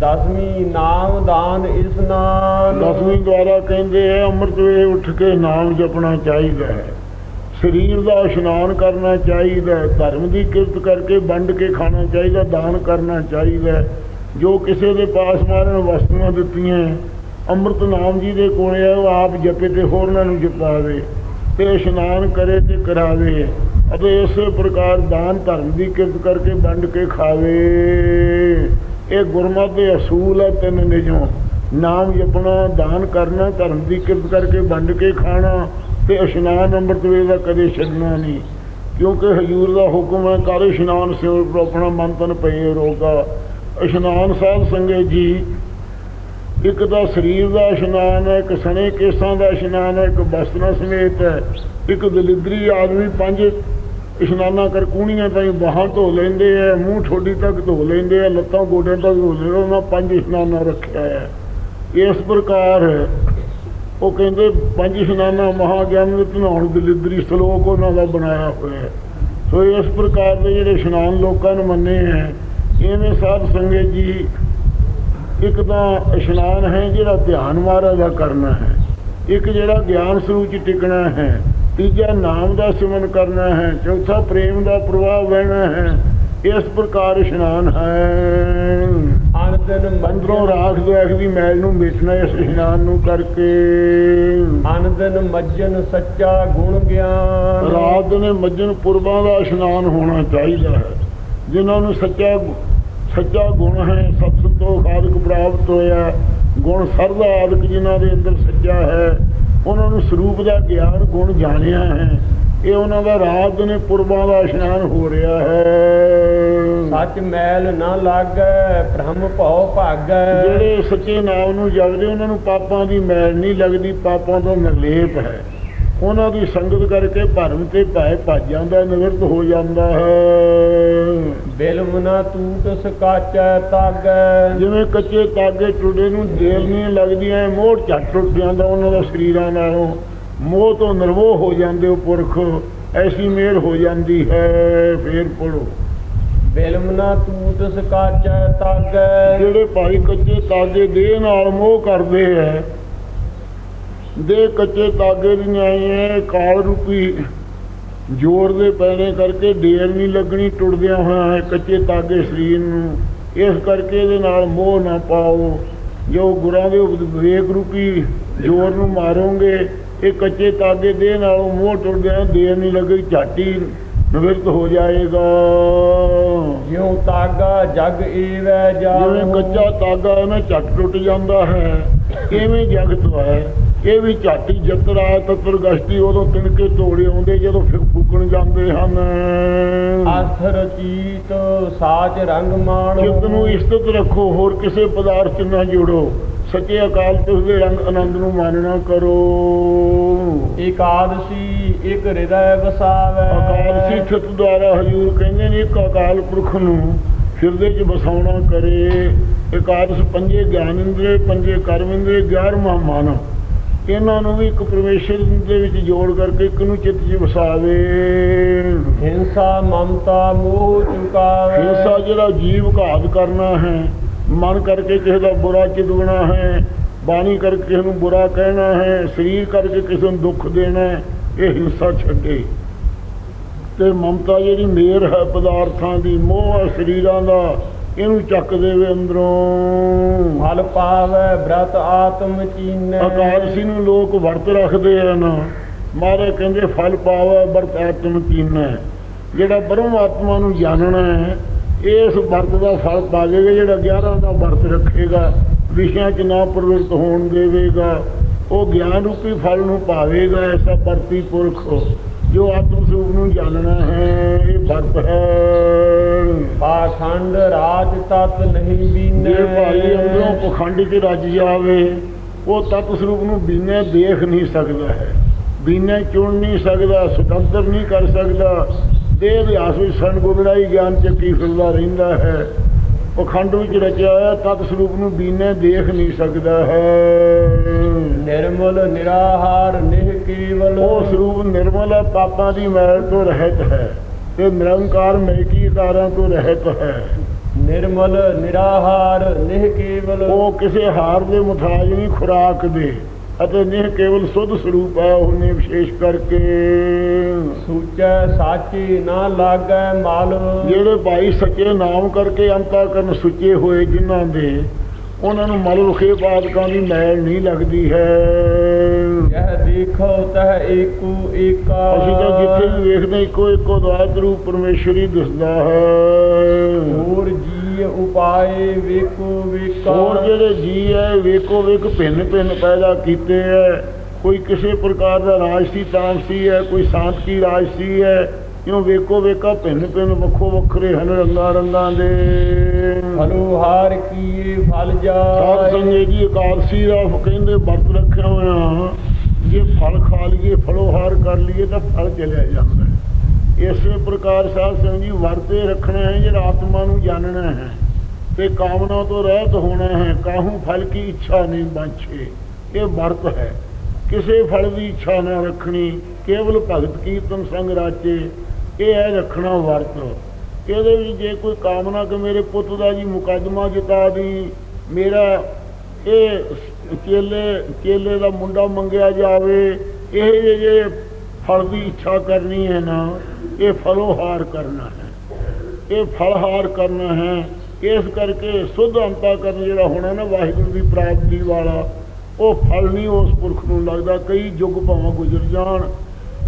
ਦਸਵੀਂ ਨਾਮ ਦਾਨ ਇਸ ਇਸਨਾਨ ਦਸਵੀਂ ਦੁਆਰਾ ਕਹਿੰਦੇ ਆ ਅੰਮ੍ਰਿਤ ਵੇਲੇ ਉੱਠ ਕੇ ਨਾਮ ਜਪਣਾ ਚਾਹੀਦਾ ਹੈ। ਸਰੀਰ ਦਾ ਇਸ਼ਨਾਨ ਕਰਨਾ ਚਾਹੀਦਾ ਹੈ, ਧਰਮ ਦੀ ਕਿਰਤ ਕਰਕੇ ਵੰਡ ਕੇ ਖਾਣਾ ਚਾਹੀਦਾ, ਦਾਨ ਕਰਨਾ ਚਾਹੀਦਾ ਜੋ ਕਿਸੇ ਦੇ ਪਾਸ ਮਾਰਨ ਵਸਤੂਆਂ ਦਿੱਤੀਆਂ ਅੰਮ੍ਰਿਤ ਨਾਮ ਜੀ ਦੇ ਕੋਲੇ ਆ ਉਹ ਆਪ ਜਪੇ ਤੇ ਹੋਰਨਾਂ ਨੂੰ ਜਪਾਵੇ ਤੇ ਇਸ਼ਨਾਨ ਕਰੇ ਤੇ ਕਰਾਵੇ ਅਤੇ ਇਸੇ ਪ੍ਰਕਾਰ ਦਾਨ ਧਰਮ ਦੀ ਕਿਰਤ ਕਰਕੇ ਵੰਡ ਕੇ ਖਾਵੇ। ਇਹ ਗੁਰਮਤ ਦੇ ਅਸੂਲ ਹੈ ਤਿੰਨ ਨਿਜੋਂ ਨਾਮ ਜਪਣਾ, ਦਾਨ ਕਰਨਾ, ਧਰਮ ਦੀ ਕਿਰਤ ਕਰਕੇ ਵੰਡ ਕੇ ਖਾਣਾ ਤੇ ਇਸ਼ਨਾਨ ਅੰਮ੍ਰਿਤ ਵੇਲੇ ਦਾ ਕਦੇ ਛੱਡਣਾ ਨਹੀਂ। ਕਿਉਂਕਿ ਹਜੂਰ ਦਾ ਹੁਕਮ ਹੈ, ਕਰ ਇਸ਼ਨਾਨ ਸਿਉ ਆਪਣਾ ਮਨ ਤਨ ਪਏ ਰੋਗਾ ਇਸ਼ਨਾਨ ਸਾਹਿਬ ਸੰਗਤ ਜੀ, ਇੱਕ ਤਾਂ ਸਰੀਰ ਦਾ ਇਸ਼ਨਾਨ ਹੈ, ਇੱਕ ਸਣੇ ਕੇਸਾਂ ਦਾ ਇਸ਼ਨਾਨ ਹੈ, ਇੱਕ ਬਸਤਰਾਂ ਸਮੇਤ ਹੈ, ਇੱਕ ਦਲਿਦਰੀ ਆਦਮੀ ਪੰਜ ਇਸ਼ਨਾਨਾਂ ਕਰ ਕੂਣੀਆਂ ਤਾਈਂ ਬਾਹਾਂ ਧੋ ਲੈਂਦੇ ਆ, ਮੂੰਹ ਠੋਡੀ ਤੱਕ ਧੋ ਲੈਂਦੇ ਆ, ਲੱਤਾਂ ਗੋਡਿਆਂ ਤੱਕ ਧੋ ਲੈਂਦੇ ਉਹਨਾਂ ਪੰਜ ਇਸ਼ਨਾਨਾ ਰੱਖਿਆ ਹੈ ਇਸ ਪ੍ਰਕਾਰ ਉਹ ਕਹਿੰਦੇ ਪੰਜ ਇਸ਼ਨਾਨਾਂ ਮਹਾਗਿਆਨ ਵਿੱਚ ਨਹਾਉਣ ਦਲਿਦਰੀ ਸ਼ਲੋਕ ਉਹਨਾਂ ਦਾ ਬਣਾਇਆ ਹੋਇਆ ਸੋ ਇਸ ਪ੍ਰਕਾਰ ਦੇ ਜਿਹੜੇ ਇਸ਼ਨਾਨ ਲੋਕਾਂ ਨੇ ਮੰਨੇ ਹੈ ਇਵੇਂ ਸਾਧ ਸੰਗਤ ਜੀ ਇੱਕ ਤਾਂ ਇਸ਼ਨਾਨ ਹੈ ਜਿਹੜਾ ਧਿਆਨ ਮਹਾਰਾਜ ਦਾ ਕਰਨਾ ਹੈ, ਇੱਕ ਜਿਹੜਾ ਗਿਆਨ ਸਰੂਪ ਚ ਟਿਕਣਾ ਹੈ ਤੀਜਾ ਨਾਮ ਦਾ ਸਿਮਰਨ ਕਰਨਾ ਹੈ ਚੌਥਾ ਪ੍ਰੇਮ ਦਾ ਪ੍ਰਵਾਹ ਵਹਿਣਾ ਹੈ ਇਸ ਪ੍ਰਕਾਰ ਇਸ਼ਨਾਨ ਹੈ। ਅਨ ਦਿਨ ਅੰਦਰੋਂ ਰਾਖ ਦੁਆਖ ਦੀ ਮੈਲ ਨੂੰ ਮਿਟਣਾ ਇਸ ਇਸ਼ਨਾਨ ਨੂੰ ਕਰਕੇ। ਅਨ ਦਿਨ ਮੱਜਨ ਸੱਚਾ ਗੁਣ ਗਿਆਨ। ਰਾਤ ਨੇ ਮੱਜਨ ਪੁਰਬਾਂ ਦਾ ਇਸ਼ਨਾਨ ਹੋਣਾ ਚਾਹੀਦਾ ਹੈ। ਜਿਨ੍ਹਾਂ ਨੂੰ ਸੱਚਾ ਸੱਚਾ ਗੁਣ ਹੈ ਸਤ ਸੰਤੋਖ ਆਦਿਕ ਪ੍ਰਾਪਤ ਹੋਇਆ ਗੁਣ ਸਰਦਾ ਆਦਿਕ ਜਿਨ੍ਹਾਂ ਦੇ ਅੰਦਰ ਸੱਚਾ ਹੈ ਉਹਨਾਂ ਨੂੰ ਸਰੂਪ ਦਾ ਗਿਆਨ ਗੁਣ ਜਾਣਿਆ ਹੈ। ਇਹ ਉਹਨਾਂ ਦਾ ਰਾਤ ਨੇ ਪੁਰਬਾਂ ਦਾ ਇਸ਼ਨਾਨ ਹੋ ਰਿਹਾ ਹੈ। ਸੱਚ ਮੈਲ ਨਾ ਲਾਗੈ ਭ੍ਰਮ ਭਉ ਭਾਗੈ। ਜਿਹੜੇ ਸੱਚੇ ਨਾਮ ਨੂੰ ਜਪਦੇ ਉਹਨਾਂ ਨੂੰ ਪਾਪਾਂ ਦੀ ਮੈਲ ਨਹੀਂ ਲੱਗਦੀ ਪਾਪਾਂ ਤੋਂ ਨਿਰਲੇਪ ਹੈ। ਉਹਨਾਂ ਦੀ ਸੰਗਤ ਕਰਕੇ ਭਰਮ ਤੇ ਭੈ ਭੱਜ ਜਾਂਦਾ ਨਿਵਰਤ ਹੋ ਜਾਂਦਾ ਹੈ। ਬਿਲਮ ਨਾ ਟੂਟ ਸਕਾਚੈ ਤਾਗੈ। ਜਿਵੇਂ ਕੱਚੇ ਤਾਗੇ ਟੁੱਡੇ ਨੂੰ ਦੇਰ ਨਹੀਂ ਲੱਗਦੀ ਐ ਮੋਹ ਝੱਟ ਟੁੱਟ ਜਾਂਦਾ ਉਹਨਾਂ ਦਾ ਸਰੀਰਾਂ ਨਾਲੋਂ। ਮੋਹ ਤੋਂ ਨਿਰਵੋਹ ਹੋ ਜਾਂਦੇ ਉਹ ਪੁਰਖ ਐਸੀ ਮੇਰ ਹੋ ਜਾਂਦੀ ਹੈ ਫੇਰ ਪੜੋ ਬਿਲਮ ਨਾ ਟੂਟ ਸਕਾਚੈ ਤਾਗੈ। ਜਿਹੜੇ ਭਾਈ ਕੱਚੇ ਤਾਗੇ ਦੇ ਨਾਲ ਮੋਹ ਕਰਦੇ ਐ ਦੇ ਕੱਚੇ ਤਾਗੇ ਦੀਆਂ ਆਈਆਂ ਕਾਲ ਰੂਪੀ ਜੋਰ ਦੇ ਪੈਣੇ ਕਰਕੇ ਢੇਰ ਨਹੀਂ ਲੱਗਣੀ ਟੁੱਟਦਿਆਂ ਹੋਇਆ ਹੈ ਕੱਚੇ ਤਾਗੇ ਸਰੀਰ ਨੂੰ। ਇਸ ਕਰਕੇ ਇਹਦੇ ਨਾਲ ਮੋਹ ਨਾ ਪਾਓ। ਜੋ ਗੁਰਾਂ ਦੇ ਵਿਵੇਕ ਰੂਪੀ ਜੋਰ ਨੂੰ ਮਾਰੋਗੇ ਇਹ ਕੱਚੇ ਤਾਗੇ ਦੇ ਨਾਲੋਂ ਮੋਹ ਟੁੱਟਦਿਆਂ ਦੇਰ ਨਹੀਂ ਲੱਗਣੀ ਝਾਟੀ ਨਿਵਰਤ ਹੋ ਜਾਏਗਾ। ਜਿਉ ਤਾਗਾ ਜਗ ਏਵੈ ਜਿਵੇਂ ਜਾਣੋ ਕੱਚਾ ਤਾਗਾ ਹੈ ਨਾ ਝੱਟ ਟੁੱਟ ਜਾਂਦਾ ਹੈ ਇਵੇਂ ਜਗਤ ਹੈ। ਇਹ ਵੀ ਝਾਟੀ ਜਤਰਾ ਤਤਰ ਗਸ਼ਤੀ ਉਦੋਂ ਤਿਣਕੇ ਤੋੜੇ ਆਉਂਦੇ ਜਦੋਂ ਫਿਰ ਫੂਕਣ ਜਾਂਦੇ ਹਨ। ਅਸਰ ਚੀਤ ਸਾਚ ਰੰਗ ਮਾਣੋ ਚਿੱਤ ਨੂੰ ਇਸਤਤ ਰੱਖੋ ਹੋਰ ਕਿਸੇ ਪਦਾਰਥ 'ਚ ਨਾ ਜੋੜੋ। ਸੱਚੇ ਅਕਾਲ ਪੁਰਖ ਦੇ ਰੰਗ ਆਨੰਦ ਨੂੰ ਮਾਨਣਾ ਕਰੋ। ਇਕਾਦਸ਼ੀ ਇੱਕ ਹਿਰਦੈ ਵਸਾਵੈ। ਅਕਾਲ ਸਿੱਖਤ ਦੁਆਰਾ ਹਜੂਰ ਕਹਿੰਦੇ ਨੇ ਇੱਕ ਅਕਾਲ ਪੁਰਖ ਨੂੰ ਹਿਰਦੇ 'ਚ ਵਸਾਉਣਾ ਕਰੇ। ਇਕਾਦਸ਼ ਪੰਜੇ ਗਿਆਨ ਇੰਦਰੀ ਪੰਜੇ ਕਰਮ ਇੰਦਰੀ 11ਵਾਂ ਮਨ। ਇਹਨਾਂ ਨੂੰ ਵੀ ਇੱਕ ਪਰਮੇਸ਼ਰ ਦੇ ਵਿੱਚ ਜੋੜ ਕਰਕੇ ਇੱਕ ਨੂੰ ਚਿੱਤ 'ਚ ਵਸਾਵੇ। ਹਿੰਸਾ ਮਮਤਾ ਮੋਹ ਚੁਕਾਵੈ ਹਿੰਸਾ ਜਿਹੜਾ ਜੀਵ ਘਾਤ ਕਰਨਾ ਹੈ ਮਨ ਕਰਕੇ ਕਿਸੇ ਦਾ ਬੁਰਾ ਚਿਤਵਣਾ ਹੈ ਬਾਣੀ ਕਰਕੇ ਕਿਸੇ ਨੂੰ ਬੁਰਾ ਕਹਿਣਾ ਹੈ ਸਰੀਰ ਕਰਕੇ ਕਿਸੇ ਨੂੰ ਦੁੱਖ ਦੇਣਾ ਹੈ, ਇਹ ਹਿੰਸਾ ਛੱਡੇ। ਤੇ ਮਮਤਾ ਜਿਹੜੀ ਮੇਰ ਹੈ ਪਦਾਰਥਾਂ ਦੀ ਮੋਹ ਹੈ ਸਰੀਰਾਂ ਦਾ ਇਹਨੂੰ ਚੱਕ ਦੇਵੇ ਅੰਦਰੋਂ। ਫਲ ਪਾਵੈ ਬ੍ਰਤ ਆਤਮ ਚੀਨੈ ਅਕਾਦਸ਼ੀ ਨੂੰ ਲੋਕ ਵਰਤ ਰੱਖਦੇ ਹਨ। ਮਾਰੇ ਕਹਿੰਦੇ ਫਲ ਪਾਵੇ ਵਰਤ ਆਤਮ ਕੀਨਾ। ਜਿਹੜਾ ਬ੍ਰਹਮ ਆਤਮਾ ਨੂੰ ਜਾਣਨਾ ਹੈ ਇਸ ਵਰਤ ਦਾ ਫਲ ਪਾਵੇਗਾ ਜਿਹੜਾ 11 ਦਾ ਵਰਤ ਰੱਖੇਗਾ ਵਿਸ਼ਿਆਂ 'ਚ ਨਾ ਪ੍ਰਵਿਰਤ ਹੋਣ ਦੇਵੇਗਾ ਉਹ ਗਿਆਨ ਰੂਪੀ ਫਲ ਨੂੰ ਪਾਵੇਗਾ ਐਸਾ ਵਰਤੀ ਪੁਰਖ। ਜੋ ਆਤਮ ਸਰੂਪ ਨੂੰ ਜਾਣਨਾ ਹੈ ਇਹ ਵਰਤ ਹੈ। ਪਾਖੰਡ ਰਾਜ ਤਤ ਨਹੀਂ ਬੀਨੈ। ਜੇ ਭਾਈ ਅੰਦਰੋਂ ਪਖੰਡ 'ਚ ਰੱਜ ਜਾਵੇ ਉਹ ਤਤ ਸਰੂਪ ਨੂੰ ਬੀਨੇ ਦੇਖ ਨਹੀਂ ਸਕਦਾ ਹੈ। ਬੀਨੇ ਚੁਣ ਨਹੀਂ ਸਕਦਾ ਸੁਤੰਤਰ ਨਹੀਂ ਕਰ ਸਕਦਾ। ਦੇਹ ਅਭਿਆਸ ਵਿੱਚ ਸਨ ਗੁਗੜਾਈ ਗਿਆਨ ਚੱਕੀ ਫਿਰਦਾ ਰਹਿੰਦਾ ਹੈ। ਪਖੰਡ ਵਿੱਚ ਰਚਿਆ ਹੋਇਆ ਤਤ ਸਰੂਪ ਨੂੰ ਬੀਨੇ ਦੇਖ ਨਹੀਂ ਸਕਦਾ ਹੈ। ਨਿਰਮਲ ਨਿਰਾਹਾਰ ਨਿਹ ਕੇਵਲ। ਉਹ ਸਰੂਪ ਨਿਰਮਲ ਹੈ ਪਾਪਾਂ ਦੀ ਮੈਲ ਤੋਂ ਰਹਿਤ ਹੈ ਤੇ ਨਿਰੰਕਾਰ ਮੈਕੀ ਕਾਰਾਂ ਤੋਂ ਰਹਿਤ ਹੈ। ਨਿਰਮਲ ਨਿਰਾਹਾਰ ਨਿਹ ਕੇਵਲ। ਉਹ ਕਿਸੇ ਹਾਰ ਦੇ ਮੁਤਾਜ ਨਹੀਂ ਖੁਰਾਕ ਦੇ। ਅਤੇ ਨਿਹ ਕੇਵਲ ਸੁਧ ਸਰੂਪ ਹੈ ਉਹਨੇ ਵਿਸ਼ੇਸ਼ ਕਰਕੇ। ਸੂਚੈ ਸਾਚੀ ਨਾ ਲਾਗੈ ਮਲ। ਜਿਹੜੇ ਭਾਈ ਸੱਚੇ ਨਾਮ ਕਰਕੇ ਅੰਤਾ ਕਰਨ ਸੁੱਚੇ ਹੋਏ ਜਿਨ੍ਹਾਂ ਦੇ ਉਹਨਾਂ ਨੂੰ ਮਲ ਰੁਖੇ ਬਾਦਕਾਂ ਦੀ ਮੈਲ ਨਹੀਂ ਲੱਗਦੀ ਹੈ। ਯਹ ਦੇਖੋ ਤਹ ਏਕੂ ਏਕਾ। ਅਸੀਂ ਤਾਂ ਜਿੱਥੇ ਵੀ ਵੇਖਦੇ ਇੱਕੋ ਇੱਕੋ ਦਾਤ ਰੂਪ ਪਰਮੇਸ਼ਰ ਦਿਸਦਾ ਹੈ। ਹੋਰ ਜੀ ਉਪਾਏ ਵੇਕੋ ਵੇਕਾ ਹੋਰ ਜਿਹੜੇ ਜੀ ਹੈ ਵੇਖੋ ਵੇਖ ਭਿੰਨ ਭਿੰਨ ਪੈਦਾ ਕੀਤੇ ਹੈ ਕੋਈ ਕਿਸੇ ਪ੍ਰਕਾਰ ਦਾ ਰਾਜਸੀ ਤਾਮਸੀ ਹੈ ਕੋਈ ਸ਼ਾਂਤੀ ਰਾਜਸੀ ਹੈ ਕਿਉਂ ਵੇਖੋ ਵੇਖਾ ਭਿੰਨ ਭਿੰਨ ਵੱਖੋ ਵੱਖਰੇ ਹਨ ਰੰਗਾਂ ਰੰਗਾਂ ਦੇ। ਫਲੋ ਹਾਰ ਕੀਏ ਫਲ ਸਾਧ ਜਾਏ। ਸੰਗਤ ਜੀ ਇਕਾਦਸ਼ੀ ਦਾ ਕਹਿੰਦੇ ਵਰਤ ਰੱਖਿਆ ਹੋਇਆ। ਜੇ ਫਲ ਖਾ ਲਈਏ ਫਲੋਹਾਰ ਕਰ ਲਈਏ ਤਾਂ ਫਲ ਚਲਿਆ ਜਾਂਦਾ। ਹੈ ਇਸੇ ਪ੍ਰਕਾਰ ਸਾਧ ਸੰਗਤ ਜੀ ਵਰਤੇ ਰੱਖਣਾ ਹੈ, ਜਿਹੜਾ ਆਤਮਾ ਨੂੰ ਜਾਣਨਾ ਹੈ ਤੇ ਕਾਮਨਾ ਤੋਂ ਰਹਿਤ ਹੋਣਾ ਹੈ, ਕਾਹੂ ਫਲ ਕੀ ਇੱਛਾ ਨਹੀਂ ਬਾਂਛੇ ਇਹ ਵਰਤ ਹੈ। ਕਿਸੇ ਫਲ ਦੀ ਇੱਛਾ ਨਾ ਰੱਖਣੀ, ਕੇਵਲ ਭਗਤ ਕੀਰਤਨ ਸੰਗ ਰਾਚੇ ਇਹ ਹੈ ਰੱਖਣਾ ਵਰਤ। ਇਹਦੇ ਵਿੱਚ ਜੇ ਕੋਈ ਕਾਮਨਾ ਕਿ ਮੇਰੇ ਪੁੱਤ ਦਾ ਜੀ ਮੁਕੱਦਮਾ ਜਿਤਾ ਦੀ, ਮੇਰਾ ਇਹ ਚੇਲੇ ਚੇਲੇ ਦਾ ਮੁੰਡਾ ਮੰਗਿਆ ਜਾਵੇ, ਇਹ ਜੇ- ਜੇ ਫਲ ਦੀ ਇੱਛਾ ਕਰਨੀ ਹੈ ਨਾ, ਇਹ ਫਲੋਹਾਰ ਕਰਨਾ ਹੈ। ਇਹ ਫਲਹਾਰ ਕਰਨਾ ਹੈ। ਇਸ ਕਰਕੇ ਸੁਧ ਅੰਤਾ ਕਰਨ ਜਿਹੜਾ ਹੋਣਾ ਨਾ, ਵਾਹਿਗੁਰੂ ਦੀ ਪ੍ਰਾਪਤੀ ਵਾਲਾ, ਉਹ ਫਲ ਨਹੀਂ ਉਸ ਪੁਰਖ ਨੂੰ ਲੱਗਦਾ। ਕਈ ਯੁੱਗ ਭਾਵਾਂ ਗੁਜ਼ਰ ਜਾਣ।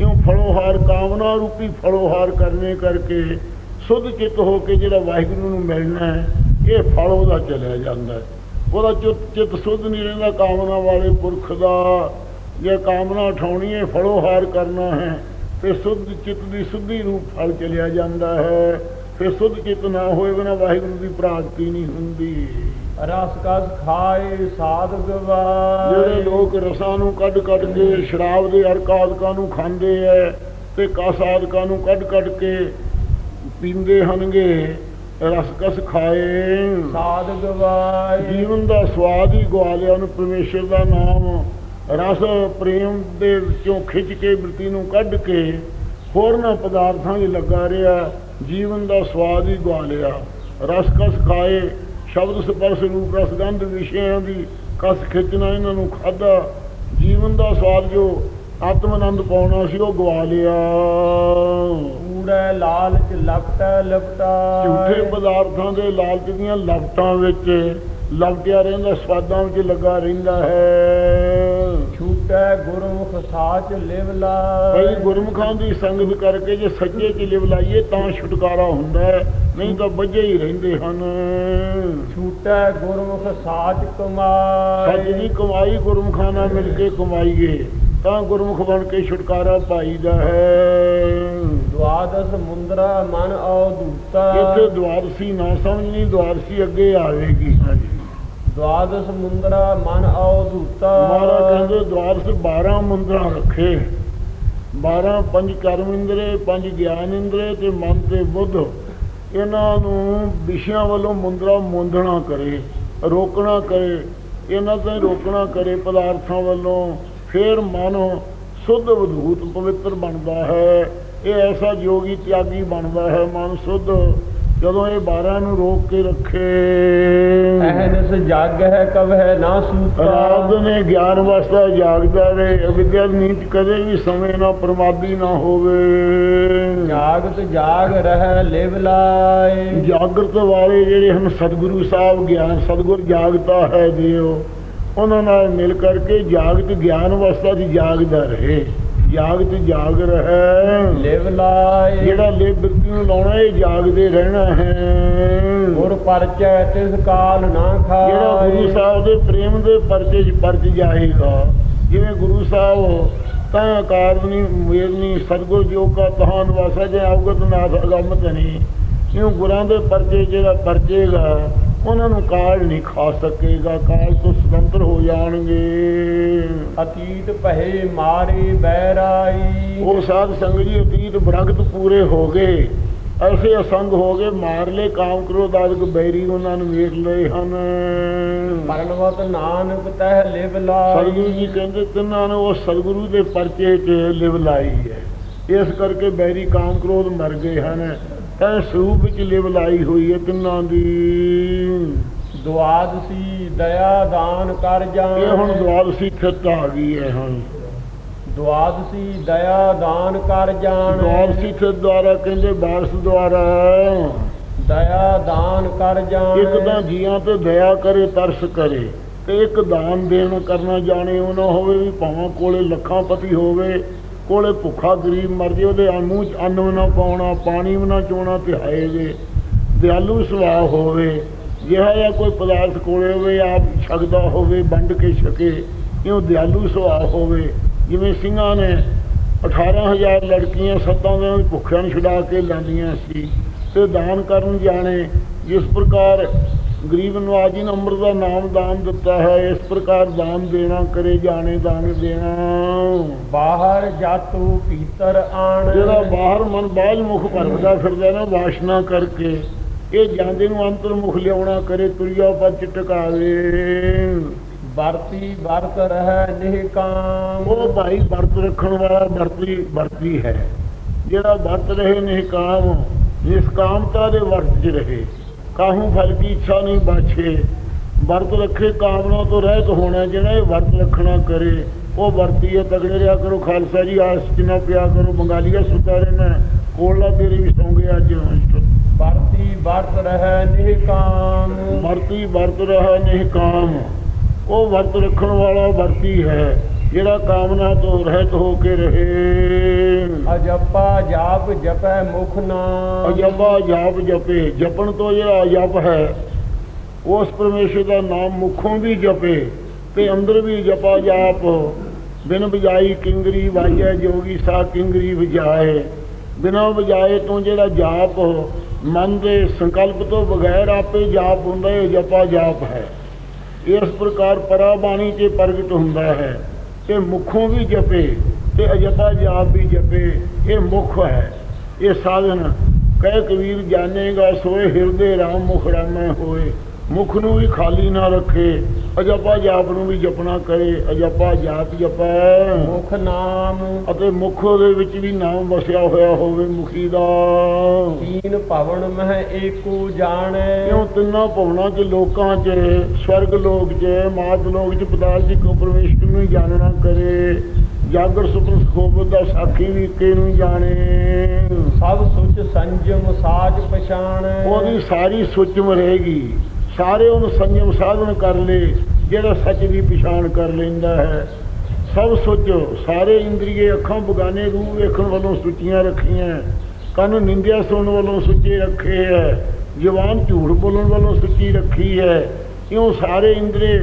ਇਉਂ ਫਲੋਹਾਰ ਕਾਮਨਾ ਰੂਪੀ ਫਲੋਹਾਰ ਕਰਨੇ ਕਰਕੇ ਸੁਧ ਚਿੱਤ ਹੋ ਕੇ ਜਿਹੜਾ ਵਾਹਿਗੁਰੂ ਨੂੰ ਮਿਲਣਾ ਹੈ, ਇਹ ਫਲ ਉਹਦਾ ਚਲਿਆ ਜਾਂਦਾ ਹੈ। ਉਹਦਾ ਚਿੱਤ ਚਿੱਤ ਸੁਧ ਨਹੀਂ ਰਹਿੰਦਾ, ਕਾਮਨਾ ਵਾਲੇ ਪੁਰਖ ਦਾ ਜੇ ਕਾਮਨਾ ਉਠਾਉਣੀ ਹੈ ਫਲੋਹਾਰ ਕਰਨਾ ਹੈ ਤੇ ਸੁਧ ਚਿੱਤ ਦੀ ਸੁਧੀ ਰੂਪ ਫਲ ਚਲਿਆ ਜਾਂਦਾ ਹੈ। ਫਿਰ ਸੁਧ ਚਿੱਤ ਨਾ ਹੋਏ ਬਿਨਾ ਵਾਹਿਗੁਰੂ ਦੀ ਪ੍ਰਾਪਤੀ ਨਹੀਂ ਹੁੰਦੀ। ਰਸ ਕਸ ਖਾਏ ਸਾਧ ਗਵਾਏ। ਜਿਹੜੇ ਲੋਕ ਰਸਾਂ ਨੂੰ ਕੱਢ ਕੱਢ ਕੇ ਸ਼ਰਾਬ ਦੇ ਅਰਕ ਆਦਿਕਾਂ ਨੂੰ ਖਾਂਦੇ ਐ ਤੇ ਕਸ ਆਦਿਕਾਂ ਨੂੰ ਕੱਢ ਕੱਢ ਕੇ ਪੀਂਦੇ ਹਨਗੇ ਰਸਕਸ ਖਾਏ। ਸਾਧ ਗਵਾਏ। ਜੀਵਨ ਦਾ ਸਵਾਦ ਹੀ ਗਵਾ ਲਿਆ ਉਹਨੂੰ ਪਰਮੇਸ਼ਰ ਦਾ ਨਾਮ ਰਸ ਪ੍ਰੇਮ ਦੇ ਵਿੱਚੋਂ ਖਿੱਚ ਕੇ ਬਿਰਤੀ ਨੂੰ ਕੱਢ ਕੇ ਹੋਰਨਾਂ ਪਦਾਰਥਾਂ 'ਚ ਲੱਗਾ ਰਿਹਾ ਜੀਵਨ ਦਾ ਸਵਾਦ ਹੀ ਗਵਾ ਲਿਆ। ਰਸਕਸ ਖਾਏ ਸ਼ਬਦ ਸਪਰਸ਼ ਰੂਪ ਰਸ ਗੰਧ ਵਿਸ਼ਿਆਂ ਦੀ ਕਸ ਖਿੱਚਣਾ ਇਹਨਾਂ ਨੂੰ ਖਾਦਾ ਜੀਵਨ ਦਾ ਸਵਾਦ ਜੋ ਆਤਮ ਆਨੰਦ ਪਾਉਣਾ ਸੀ ਉਹ ਗਵਾ ਲਿਆ। ਕੂੜੈ ਲਾਲਚ ਲਪਟੈ ਲਪਟਾ। ਝੂਠੇ ਪਦਾਰਥਾਂ ਦੇ ਲਾਲਚ ਦੀਆਂ ਲਪਟਾਂ ਵਿੱਚ ਲਪਟਿਆ ਰਹਿੰਦਾ ਸਵਾਦਾਂ ਵਿੱਚ ਲੱਗਾ ਰਹਿੰਦਾ ਹੈ। ਛੂਟੈ ਗੁਰਮੁਖ ਸਾਚ ਲਿਵ ਭਈ ਲਾਏ ਗੁਰਮੁਖਾਂ ਦੀ ਸੰਗਤ ਕਰਕੇ ਜੇ ਸੱਚੇ ਚ ਲਿਵ ਲਾਈਏ ਤਾਂ ਛੁਟਕਾਰਾ ਹੁੰਦਾ ਹੈ ਨਹੀਂ ਤਾਂ ਬੱਝੇ ਹੀ ਰਹਿੰਦੇ ਹਨ। ਛੂਟੈ ਗੁਰਮੁਖ ਸਾਚ ਕਮਾਏ ਸੱਚ ਦੀ ਕਮਾਈ ਗੁਰਮੁਖਾਂ ਨਾਲ ਮਿਲ ਕੇ ਕਮਾਈਏ ਤਾਂ ਗੁਰਮੁਖ ਬਣ ਕੇ ਛੁਟਕਾਰਾ ਪਾਈਦਾ ਹੈ। ਦਵਾਦਸ ਮੁੰਦਰਾ ਮਨ ਅਵਧੂਤਾ ਇੱਥੇ ਦਵਾਰਸੀ ਨਾ ਸਮਝਣੀ ਦਵਾਰਸੀ ਅੱਗੇ ਆਵੇਗੀ। ਹਾਂਜੀ। ਦਵਾਦਸ ਮੁੰਦਰਾ ਮਨ ਅਵਧੂਤਾ ਮਹਾਰਾਜ ਕਹਿੰਦੇ ਦਵਾਰਸ 12 ਮੰਦਰਾਂ ਰੱਖੇ। 12 ਪੰਜ ਕਰਮ ਇੰਦਰੇ, ਪੰਜ ਗਿਆਨ ਇੰਦਰੇ ਤੇ ਮਨ ਤੇ ਬੁੱਧ। ਇਹਨਾਂ ਨੂੰ ਵਿਸ਼ਿਆਂ ਵੱਲੋਂ ਮੁੰਦਰਾ ਮੋਂਦਣਾ ਕਰੇ, ਰੋਕਣਾ ਕਰੇ। ਇਹਨਾਂ ਤੋਂ ਰੋਕਣਾ ਕਰੇ ਪਦਾਰਥਾਂ ਵੱਲੋਂ। ਫਿਰ ਮਨ ਸੁੱਧ ਵਧੂਤ ਪਵਿੱਤਰ ਬਣਦਾ ਹੈ। ਇਹ ਐਸਾ ਜੋਗੀ ਤਿਆਗੀ ਬਣਦਾ ਹੈ, ਮਨ ਸੁੱਧ। ਜਦੋਂ ਇਹ 12 ਨੂੰ ਰੋਕ ਕੇ ਰੱਖੇ। ਅਹਨਸ ਜਗ ਹੈ ਕਵਹਿ ਨਾ ਸੂਤਾ। ਰਾਤ ਨੇ ਗਿਆਨ ਵਾਸਤਾ ਜਾਗਦਾ ਰਹੇ ਅਵਿਦਿਆ ਨੀਂਦ ਕਦੇ ਵੀ ਸਮੇਂ ਨਾ ਪ੍ਰਮਾਦੀ ਨਾ ਹੋਵੇ। ਜਾਗਤ ਜਾਗ ਰਹਿ ਲਿਵ ਲਾਏ। ਜਾਗਰਤ ਵਾਲੇ ਜਿਹੜੇ ਹਨ ਸਤਿਗੁਰੂ ਸਾਹਿਬ ਗਿਆਨ ਸਤਿਗੁਰ ਜਾਗਤਾ ਹੈ ਦਿਓ। ਉਹਨਾਂ ਨਾਲ ਮਿਲ ਕਰਕੇ ਜਾਗਤ ਗਿਆਨ ਅਵਸਥਾ ਦੀ ਜਾਗਦਾ ਰਹੇ। ਜਾਗਤ ਜਾਗ ਰਹੇ। ਲਿਵ ਲਾਏ ਜਿਹੜਾ ਲਿਵ ਬਿਰਤੀ ਨੂੰ ਲਾਉਣਾ ਇਹ ਜਾਗਦੇ ਰਹਿਣਾ ਹੈ। ਗੁਰ ਪਰਚੈ ਤਿਸ ਕਾਲ ਨਾ ਜਿਹੜਾ ਗੁਰੂ ਖਾਏ ਸਾਹਿਬ ਦੇ ਪ੍ਰੇਮ ਦੇ ਪਰਚੇ 'ਚ ਪਰਚ ਜਾਏਗਾ ਜਿਵੇਂ ਗੁਰੂ ਸਾਹਿਬ ਤਾਂ ਕਾਰਨੀ ਮੇਰਨੀ ਸਤਗੁਰ ਜੋ ਕਾ ਤਹਾਨ ਵਾਸਾ ਜੇ ਅਵਗਤ ਨਾਥ ਅਗੰਮਤ ਨਹੀਂ। ਇਉਂ ਗੁਰਾਂ ਦੇ ਪਰਚੇ ਜਿਹੜਾ ਪਰਚੇਗਾ ਉਹਨਾਂ ਨੂੰ ਕਾਲ ਨਹੀਂ ਖਾ ਸਕੇਗਾ ਕਾਲ ਤੋਂ ਸੁਤੰਤਰ ਹੋ ਜਾਣਗੇ। ਅਤੀਤ ਪਹਿ ਮਾਰੇ ਬੈਰਾਈ। ਉਹ ਸਾਧ ਸੰਗ ਜੀ ਅਤੀਤ ਬ੍ਰਗਤ ਪੂਰੇ ਹੋ ਗਏ। ਐਸੇ ਅਸੰਗ ਹੋ ਗਏ ਮਾਰ ਲੈ ਕਾਮ ਕ੍ਰੋਧ ਆਦਿਕ ਬੈਰੀ ਉਹਨਾਂ ਨੂੰ ਵੇਖ ਲਏ ਹਨ। ਪਰਨਵਤ ਨਾਨਕ ਤਹਿ ਲਿਵ ਸਤਿਗੁਰੂ ਲਾਈ ਜੀ ਕਹਿੰਦੇ ਤਿੰਨਾਂ ਨੇ ਉਹ ਸਤਿਗੁਰੂ ਦੇ ਪਰਚੇ 'ਚ ਲਿਵ ਲਾਈ ਹੈ। ਇਸ ਕਰਕੇ ਬੈਰੀ ਕਾਮ ਕ੍ਰੋਧ ਮਰ ਗਏ ਹਨ। ਤੈ ਸਰੂਪ ਵਿੱਚ ਲਿਵ ਲਾਈ ਹੋਈ ਹੈ ਤਿੰਨਾਂ ਦੀ। ਦੁਆਦਸੀ ਦਇਆ ਦਾਨ ਕਰ ਜਾਣੇ। ਇਹ ਹੁਣ ਦਵਾਦਸੀ ਥਿਤ ਆ ਗਈ ਹੈ ਹੁਣ ਦੁਆਦਸੀ ਦਇਆ ਦਾਨ ਕਰ ਜਾਣੇ। ਦਵਾਦਸੀ ਥਿਤ ਦੁਆਰਾ ਕਹਿੰਦੇ ਬਾਰਸ ਦੁਆਰਾ। ਦਇਆ ਦਾਨ ਕਰ ਜਾਣੇ। ਇੱਕ ਤਾਂ ਜੀਆਂ ਤੇ ਦਇਆ ਕਰੇ ਤਰਸ ਕਰੇ। ਤੇ ਇੱਕ ਦਾਨ ਦੇਣ ਕਰਨਾ ਜਾਣੇ ਉਹ ਨਾ ਹੋਵੇ ਵੀ ਭਾਵੇਂ ਕੋਲੇ ਲੱਖਾਂ ਪਤੀ ਹੋਵੇ। ਕੋਲੇ ਭੁੱਖਾ ਗਰੀਬ ਮਰ ਜੇ, ਉਹਦੇ ਮੂੰਹ 'ਚ ਅੰਨ ਵੀ ਨਾ ਪਾਉਣਾ, ਪਾਣੀ ਵੀ ਨਾ ਚੋਣਾ ਤੇ ਹਾਏ ਵੇ ਦਿਆਲੂ ਸੁਭਾਅ ਹੋਵੇ ਜਿਹੜਾ ਜਾਂ ਕੋਈ ਪਦਾਰਥ ਕੋਲੇ ਹੋਵੇ, ਆਪ ਛਕਦਾ ਹੋਵੇ, ਵੰਡ ਕੇ ਛਕੇ, ਇਉਂ ਦਿਆਲੂ ਸੁਭਾਅ ਹੋਵੇ। ਜਿਵੇਂ ਸਿੰਘਾਂ ਨੇ 18000 ਲੜਕੀਆਂ ਸੱਤਾਂ ਦਿਨਾਂ ਭੁੱਖਿਆਂ ਨੂੰ ਛੁਡਾ ਕੇ ਲਾਂਦੀਆਂ ਸੀ, ਤੇ ਦਾਨ ਕਰਨ ਜਾਣੇ, ਜਿਸ ਪ੍ਰਕਾਰ ਗਰੀਬ ਨਵਾਜੀ ਨੇ ਅੰਮ੍ਰਿਤ ਦਾ ਨਾਮ ਦਾਨ ਦਿੱਤਾ ਹੈ ਇਸ ਪ੍ਰਕਾਰ ਦਾਨ ਦੇਣਾ ਕਰੇ ਜਾਣੇ ਦਾਨ ਦੇਣਾ। ਬਾਹਰ ਜਾਤੂ ਭੀਤਰ ਆਣ। ਜਿਹੜਾ ਬਾਹਰ ਮਨ ਬਾਝ ਮੁਖ ਭਰਦਾ ਫਿਰਦਾ ਨਾ ਵਾਸ਼ਨਾ ਕਰਕੇ ਇਹ ਜਾਂਦੇ ਨੂੰ ਅੰਤਰ ਮੁਖ ਲਿਆਉਣਾ ਕਰੇ ਤੁਰਿਆ ਪੱਜ ਟਿਕਾਵੇ। ਵਰਤੀ ਵਰਤ ਰਹਿ ਨਿਹਕਾਮ ਉਹ ਭਾਈ ਵਰਤ ਰੱਖਣ ਵਾਲਾ ਵਰਤੀ ਵਰਤੀ ਹੈ। ਜਿਹੜਾ ਵਰਤ ਰਹੇ ਨਿਹਕਾਮ ਨਿਸਕਾਮਤਾ ਦੇ ਵਰਤ 'ਚ ਰਹੇ। ਕਾਹੂ ਫਲ ਕੀ ਇੱਛਾ ਨਹੀਂ ਬਾਛੇ। ਵਰਤ ਰੱਖੇ ਕਾਮਨਾ ਤੋਂ ਰਹਿਤ ਹੋਣਾ ਜਿਹੜਾ ਇਹ ਵਰਤ ਰੱਖਣਾ ਕਰੇ ਉਹ ਵਰਤੀ ਹੈ ਤਗੜੇ ਰਿਆ ਕਰੋ ਖਾਲਸਾ ਜੀ ਆਸ ਚ ਨਾ ਪਿਆ ਕਰੋ ਬੰਗਾਲੀਆ ਸੁਤਾ ਰਹਿਣਾ ਕੋਲਾ ਤੇਰੇ ਵੀ ਸੌਂਗੇ ਅੱਜ। ਵਰਤੀ ਵਰਤ ਰਹਿ ਨਿਹਕਾਮ ਵਰਤੀ ਵਰਤ ਰਹਾ ਨਿਹਕਾਮ ਉਹ ਵਰਤ ਰੱਖਣ ਵਾਲਾ ਵਰਤੀ ਹੈ। ਜਿਹੜਾ ਕਾਮਨਾ ਤੋਂ ਰਹਿਤ ਹੋ ਕੇ ਰਹੇ। ਅਜਪਾ ਜਾਪ ਜਪੈ ਮੁਖ ਨਾਮ। ਅਜਬਾ ਜਾਪ ਜਪੇ ਜਪਣ ਤੋਂ ਜਿਹੜਾ ਅਜਪ ਹੈ ਉਸ ਪਰਮੇਸ਼ਰ ਦਾ ਨਾਮ ਮੁਖੋਂ ਵੀ ਜਪੇ ਤੇ ਅੰਦਰ ਵੀ ਜਪਾ ਜਾਪ। ਬਿਨ ਬਜਾਈ ਕਿੰਗਰੀ ਵਾਜੈ ਜੋਗੀ ਸਾ ਕਿੰਗਰੀ ਵਜਾਏ। ਬਿਨਾਂ ਵਜਾਏ ਤੋਂ ਜਿਹੜਾ ਜਾਪ ਮਨ ਦੇ ਸੰਕਲਪ ਤੋਂ ਬਗੈਰ ਆਪੇ ਜਾਪ ਹੁੰਦਾ ਹੈ ਜਪਾ ਜਾਪ ਹੈ। ਇਸ ਪ੍ਰਕਾਰ ਪਰਾ ਬਾਣੀ 'ਚ ਪ੍ਰਗਟ ਹੁੰਦਾ ਹੈ। ਇਹ ਮੁਖੋਂ ਵੀ ਜਪੇ ਤੇ ਅਜਤਾ ਜਾਪ ਵੀ ਜਪੇ, ਇਹ ਮੁਖ ਹੈ। ਇਹ ਸਾਧਨ ਕਹਿ ਕਬੀਰ, ਜਾਣੇਗਾ ਸੋਏ ਹਿਰਦੇ ਰਾਮ ਮੁਖ ਰਾਮੈ ਹੋਏ। ਮੁਖ ਨੂੰ ਵੀ ਖਾਲੀ ਨਾ ਰੱਖੇ। ਅਜਪਾ ਜਾਪ ਨੂੰ ਵੀ ਜਪਣਾ ਕਰੇ। ਅਜਪਾ ਜਾਪ ਜਪੈ। ਮੁਖ ਨਾਮ। ਅਤੇ ਮੁਖ ਦੇ ਵਿੱਚ ਵੀ ਨਾਮ ਵਸਿਆ ਹੋਇਆ ਹੋਵੇ ਮੁਖੀ ਦਾ। ਤੀਨ ਭਵਨ ਮਹਿ ਏਕੋ ਜਾਣੈ। ਕਿਉਂ ਤਿੰਨਾਂ ਭਵਨਾਂ 'ਚ ਲੋਕਾਂ 'ਚ ਸਵਰਗ ਲੋਕ 'ਚ ਮਾਤ ਲੋਕ 'ਚ ਪਤਾਲ 'ਚ ਕੋ ਪਰਮੇਸ਼ਰ ਨੂੰ ਜਾਣਨਾ ਕਰੇ? ਜਾਗਰ ਸੁਪਨ ਖੋਬ ਦਾ ਸਾਖੀ ਵੀ ਕੇ ਨੂੰ ਜਾਣੇ? ਸਭ ਸੁਚ ਸੰਜਮ ਸਾਜ ਪਛਾਣੈ। ਉਹਦੀ ਸਾਰੀ ਸੁਚਮ ਰਹੇਗੀ ਸਾਰੇ ਉਹਨੂੰ ਸੰਜਮ ਸਾਧਨ ਕਰ ਲੇ, ਜਿਹੜਾ ਸੱਚ ਦੀ ਪਛਾਣ ਕਰ ਲੈਂਦਾ ਹੈ। ਸਭ ਸੁਚ, ਸਾਰੇ ਇੰਦਰੀਏ ਅੱਖਾਂ ਬਗਾਨੇ ਰੂਹ ਵੇਖਣ ਵੱਲੋਂ ਸੁਚੀਆਂ ਰੱਖੀਆਂ ਕੰਨ ਨਿੰਦਿਆ ਸੁਣਨ ਵੱਲੋਂ ਸੁੱਚੇ ਰੱਖੇ ਹੈ। ਜ਼ੁਬਾਨ ਝੂਠ ਬੋਲਣ ਵੱਲੋਂ ਸੁੱਚੀ ਰੱਖੀ ਹੈ। ਇਉਂ ਸਾਰੇ ਇੰਦਰੀ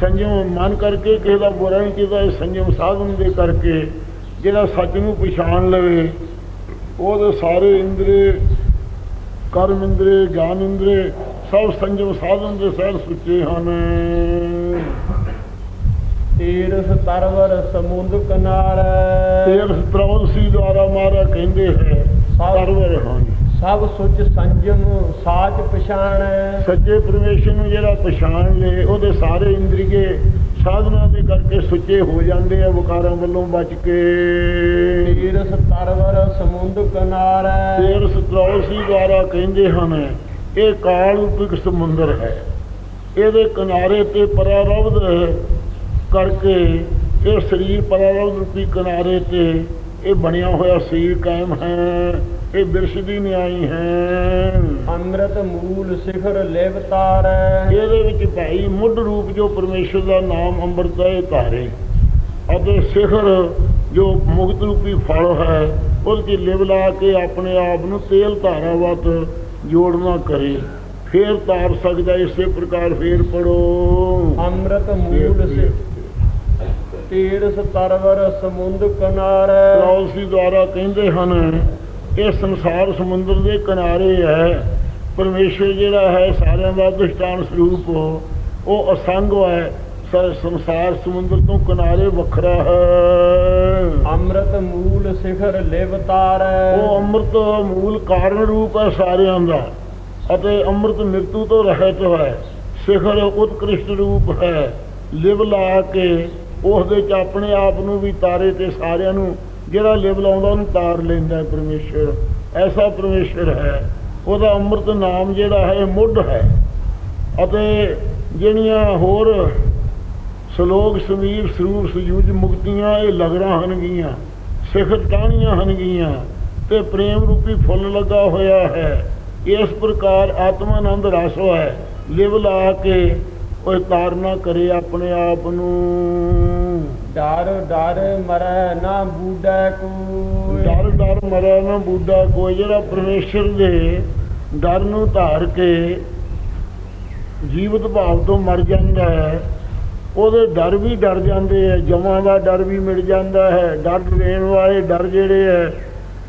ਸੰਜਮ ਮਨ ਕਰਕੇ, ਕਿਸੇ ਦਾ ਬੁਰਾ ਨਹੀਂ ਕੀਤਾ ਇਹ ਸੰਜਮ ਸਾਧਨ ਦੇ ਕਰਕੇ, ਜਿਹੜਾ ਸੱਚ ਨੂੰ ਪਛਾਣ ਲਵੇ, ਉਹਦੇ ਸਾਰੇ ਇੰਦਰੀ ਕਰਮ ਇੰਦਰੀ ਗਿਆਨ ਇੰਦਰੀ ਸਭ ਸੰਜਮ ਸਾਧਨ ਦੇ ਸਹਿ ਸੁੱਚੇ ਹਨ। ਤੀਰਥ ਤਰਵਰ ਸਮੁੰਦ ਕਿਨਾਰੈ। ਤੇਰ ਪ੍ਰਵਸੀ ਦੁਆਰਾ ਮਾਰਾ ਕਹਿੰਦੇ ਹੈ ਸਰਵਰ ਹਨ। ਸਭ ਸੁਚ ਸੰਜਮ ਸਾਚ ਪਛਾਣੈ। ਸੱਚੇ ਪਰਮੇਸ਼ਰ ਨੂੰ ਜਿਹੜਾ ਪਛਾਣ ਲੇ ਉਹਦੇ ਸਾਰੇ ਇੰਦਰੀਏ ਸਾਧਨਾ ਦੇ ਕਰਕੇ ਸੁੱਚੇ ਹੋ ਜਾਂਦੇ ਆ ਵਿਕਾਰਾਂ ਵੱਲੋਂ ਬਚ ਕੇ। ਤੀਰਥ ਤਰਵਰ ਸਮੁੰਦ ਕਿਨਾਰੈ। ਤੇਰ ਸਤਰੌਸੀ ਦੁਆਰਾ ਕਹਿੰਦੇ ਹਨ ਇਹ ਕਾਲ ਰੂਪਿਕ ਸਮੁੰਦਰ ਹੈ। ਇਹਦੇ ਕਿਨਾਰੇ ਤੇ ਪਰਾਰਬਧ ਕਰਕੇ ਇਹ ਸਰੀਰ ਪਰਾਰਬਧ ਰੂਪੀ ਕਿਨਾਰੇ ਤੇ ਇਹ ਬਣਿਆ ਹੋਇਆ ਸਰੀਰ ਕਾਇਮ ਹੈ। ਇਹ ਬਿਰਸ਼ ਦੀ ਨਿਆਈ ਹੈ। ਅੰਮ੍ਰਿਤ ਮੂਲ ਸਿਖਰ ਲਿਵ ਤਾਰੈ ਇਹਦੇ ਵਿੱਚ ਭਾਈ ਮੁੱਢ ਰੂਪ ਜੋ ਪਰਮੇਸ਼ਰ ਦਾ ਨਾਮ ਅੰਮ੍ਰਿਤ ਹੈ ਧਾਰੇ ਅਤੇ ਸਿਖਰ ਜੋ ਮੁਕਤ ਰੂਪੀ ਫਲ ਹੈ ਉਹਦੇ 'ਚ ਲਿਵ ਲਾ ਕੇ ਆਪਣੇ ਆਪ ਨੂੰ ਤੇਲ ਧਾਰਾਵਤ ਜੋੜਨਾ ਕਰੇ ਫੇਰ ਤਾਰ ਸਕਦਾ ਇਸੇ ਪ੍ਰਕਾਰ ਫੇਰ ਪੜੋ। ਅੰਮ੍ਰਿਤ ਮੂਲ ਸਿਖਰ ਤੀਰਥ ਤਰਵਰ ਸਮੁੰਦ ਕਿਨਾਰੈ। ਰੌਸੀ ਦੁਆਰਾ ਕਹਿੰਦੇ ਹਨ ਇਹ ਸੰਸਾਰ ਸਮੁੰਦਰ ਦੇ ਕਿਨਾਰੇ ਹੈ। ਪਰਮੇਸ਼ਰ ਜਿਹੜਾ ਹੈ ਸਾਰਿਆਂ ਦਾ ਦ੍ਰਿਸ਼ਟਾਨ ਸਰੂਪ ਉਹ ਅਸੰਗ ਹੈ। ਸ- ਸੰਸਾਰ ਸਮੁੰਦਰ ਤੋਂ ਕਿਨਾਰੇ ਵੱਖਰਾ ਹੈ। ਅੰਮ੍ਰਿਤ ਮੂਲ ਸਿਖਰ ਲਿਵ ਤਾਰੈ। ਉਹ ਅੰਮ੍ਰਿਤ ਮੂਲ ਕਾਰਨ ਰੂਪ ਹੈ ਸਾਰਿਆਂ ਦਾ ਅਤੇ ਅੰਮ੍ਰਿਤ ਮਿਰਤੂ ਤੋਂ ਰਹਿਤ ਹੈ। ਸਿਖਰ ਉਤਕ੍ਰਿਸ਼ਟ ਰੂਪ ਹੈ। ਲਿਵ ਲਾ ਕੇ ਉਸ ਦੇ ਚ ਆਪਣੇ ਆਪ ਨੂੰ ਵੀ ਤਾਰੇ ਤੇ ਸਾਰਿਆਂ ਨੂੰ ਜਿਹੜਾ ਲਿਵ ਲਾਉਂਦਾ ਉਹਨੂੰ ਤਾਰ ਲੈਂਦਾ ਪਰਮੇਸ਼ਰ। ਐਸਾ ਪਰਮੇਸ਼ਰ ਹੈ। ਉਹਦਾ ਅੰਮ੍ਰਿਤ ਨਾਮ ਜਿਹੜਾ ਹੈ ਮੁੱਢ ਹੈ। ਅਤੇ ਜਿਹੜੀਆਂ ਹੋਰ ਸ਼ਲੋਕ ਸਮੀਰ ਸਰੂਪ ਸਯੂਜ ਮੁਕਤੀਆਂ ਇਹ ਲਗਰਾਂ ਹਨਗੀਆਂ ਸਿਖਰ ਟਾਹਣੀਆਂ ਹਨਗੀਆਂ ਤੇ ਪ੍ਰੇਮ ਰੂਪੀ ਫੁੱਲ ਲੱਗਾ ਹੋਇਆ ਹੈ। ਇਸ ਪ੍ਰਕਾਰ ਆਤਮਾਨੰਦ ਰਸ ਹੈ। ਲਿਵ ਲਾ ਕੇ ਉਹ ਤਾਰਨਾ ਕਰੇ ਆਪਣੇ ਆਪ ਨੂੰ। ਡਰ ਡਰ ਮਰੈ ਨਾ ਬੂਡੈ ਕੋਈ। ਡਰ ਡਰ ਮਰੈ ਨਾ ਬੁੱਢਾ ਕੋਈ। ਜਿਹੜਾ ਪਰਮੇਸ਼ਰ ਦੇ ਡਰ ਨੂੰ ਧਾਰ ਕੇ ਜੀਵਤ ਭਾਵ ਤੋਂ ਮਰ ਜਾਂਦਾ ਹੈ ਉਹਦੇ ਡਰ ਵੀ ਡਰ ਜਾਂਦੇ ਹੈ ਜਮਾਂ ਦਾ ਡਰ ਵੀ ਮਿਟ ਜਾਂਦਾ ਹੈ, ਡਰ ਦੇਣ ਵਾਲੇ ਡਰ ਜਿਹੜੇ ਹੈ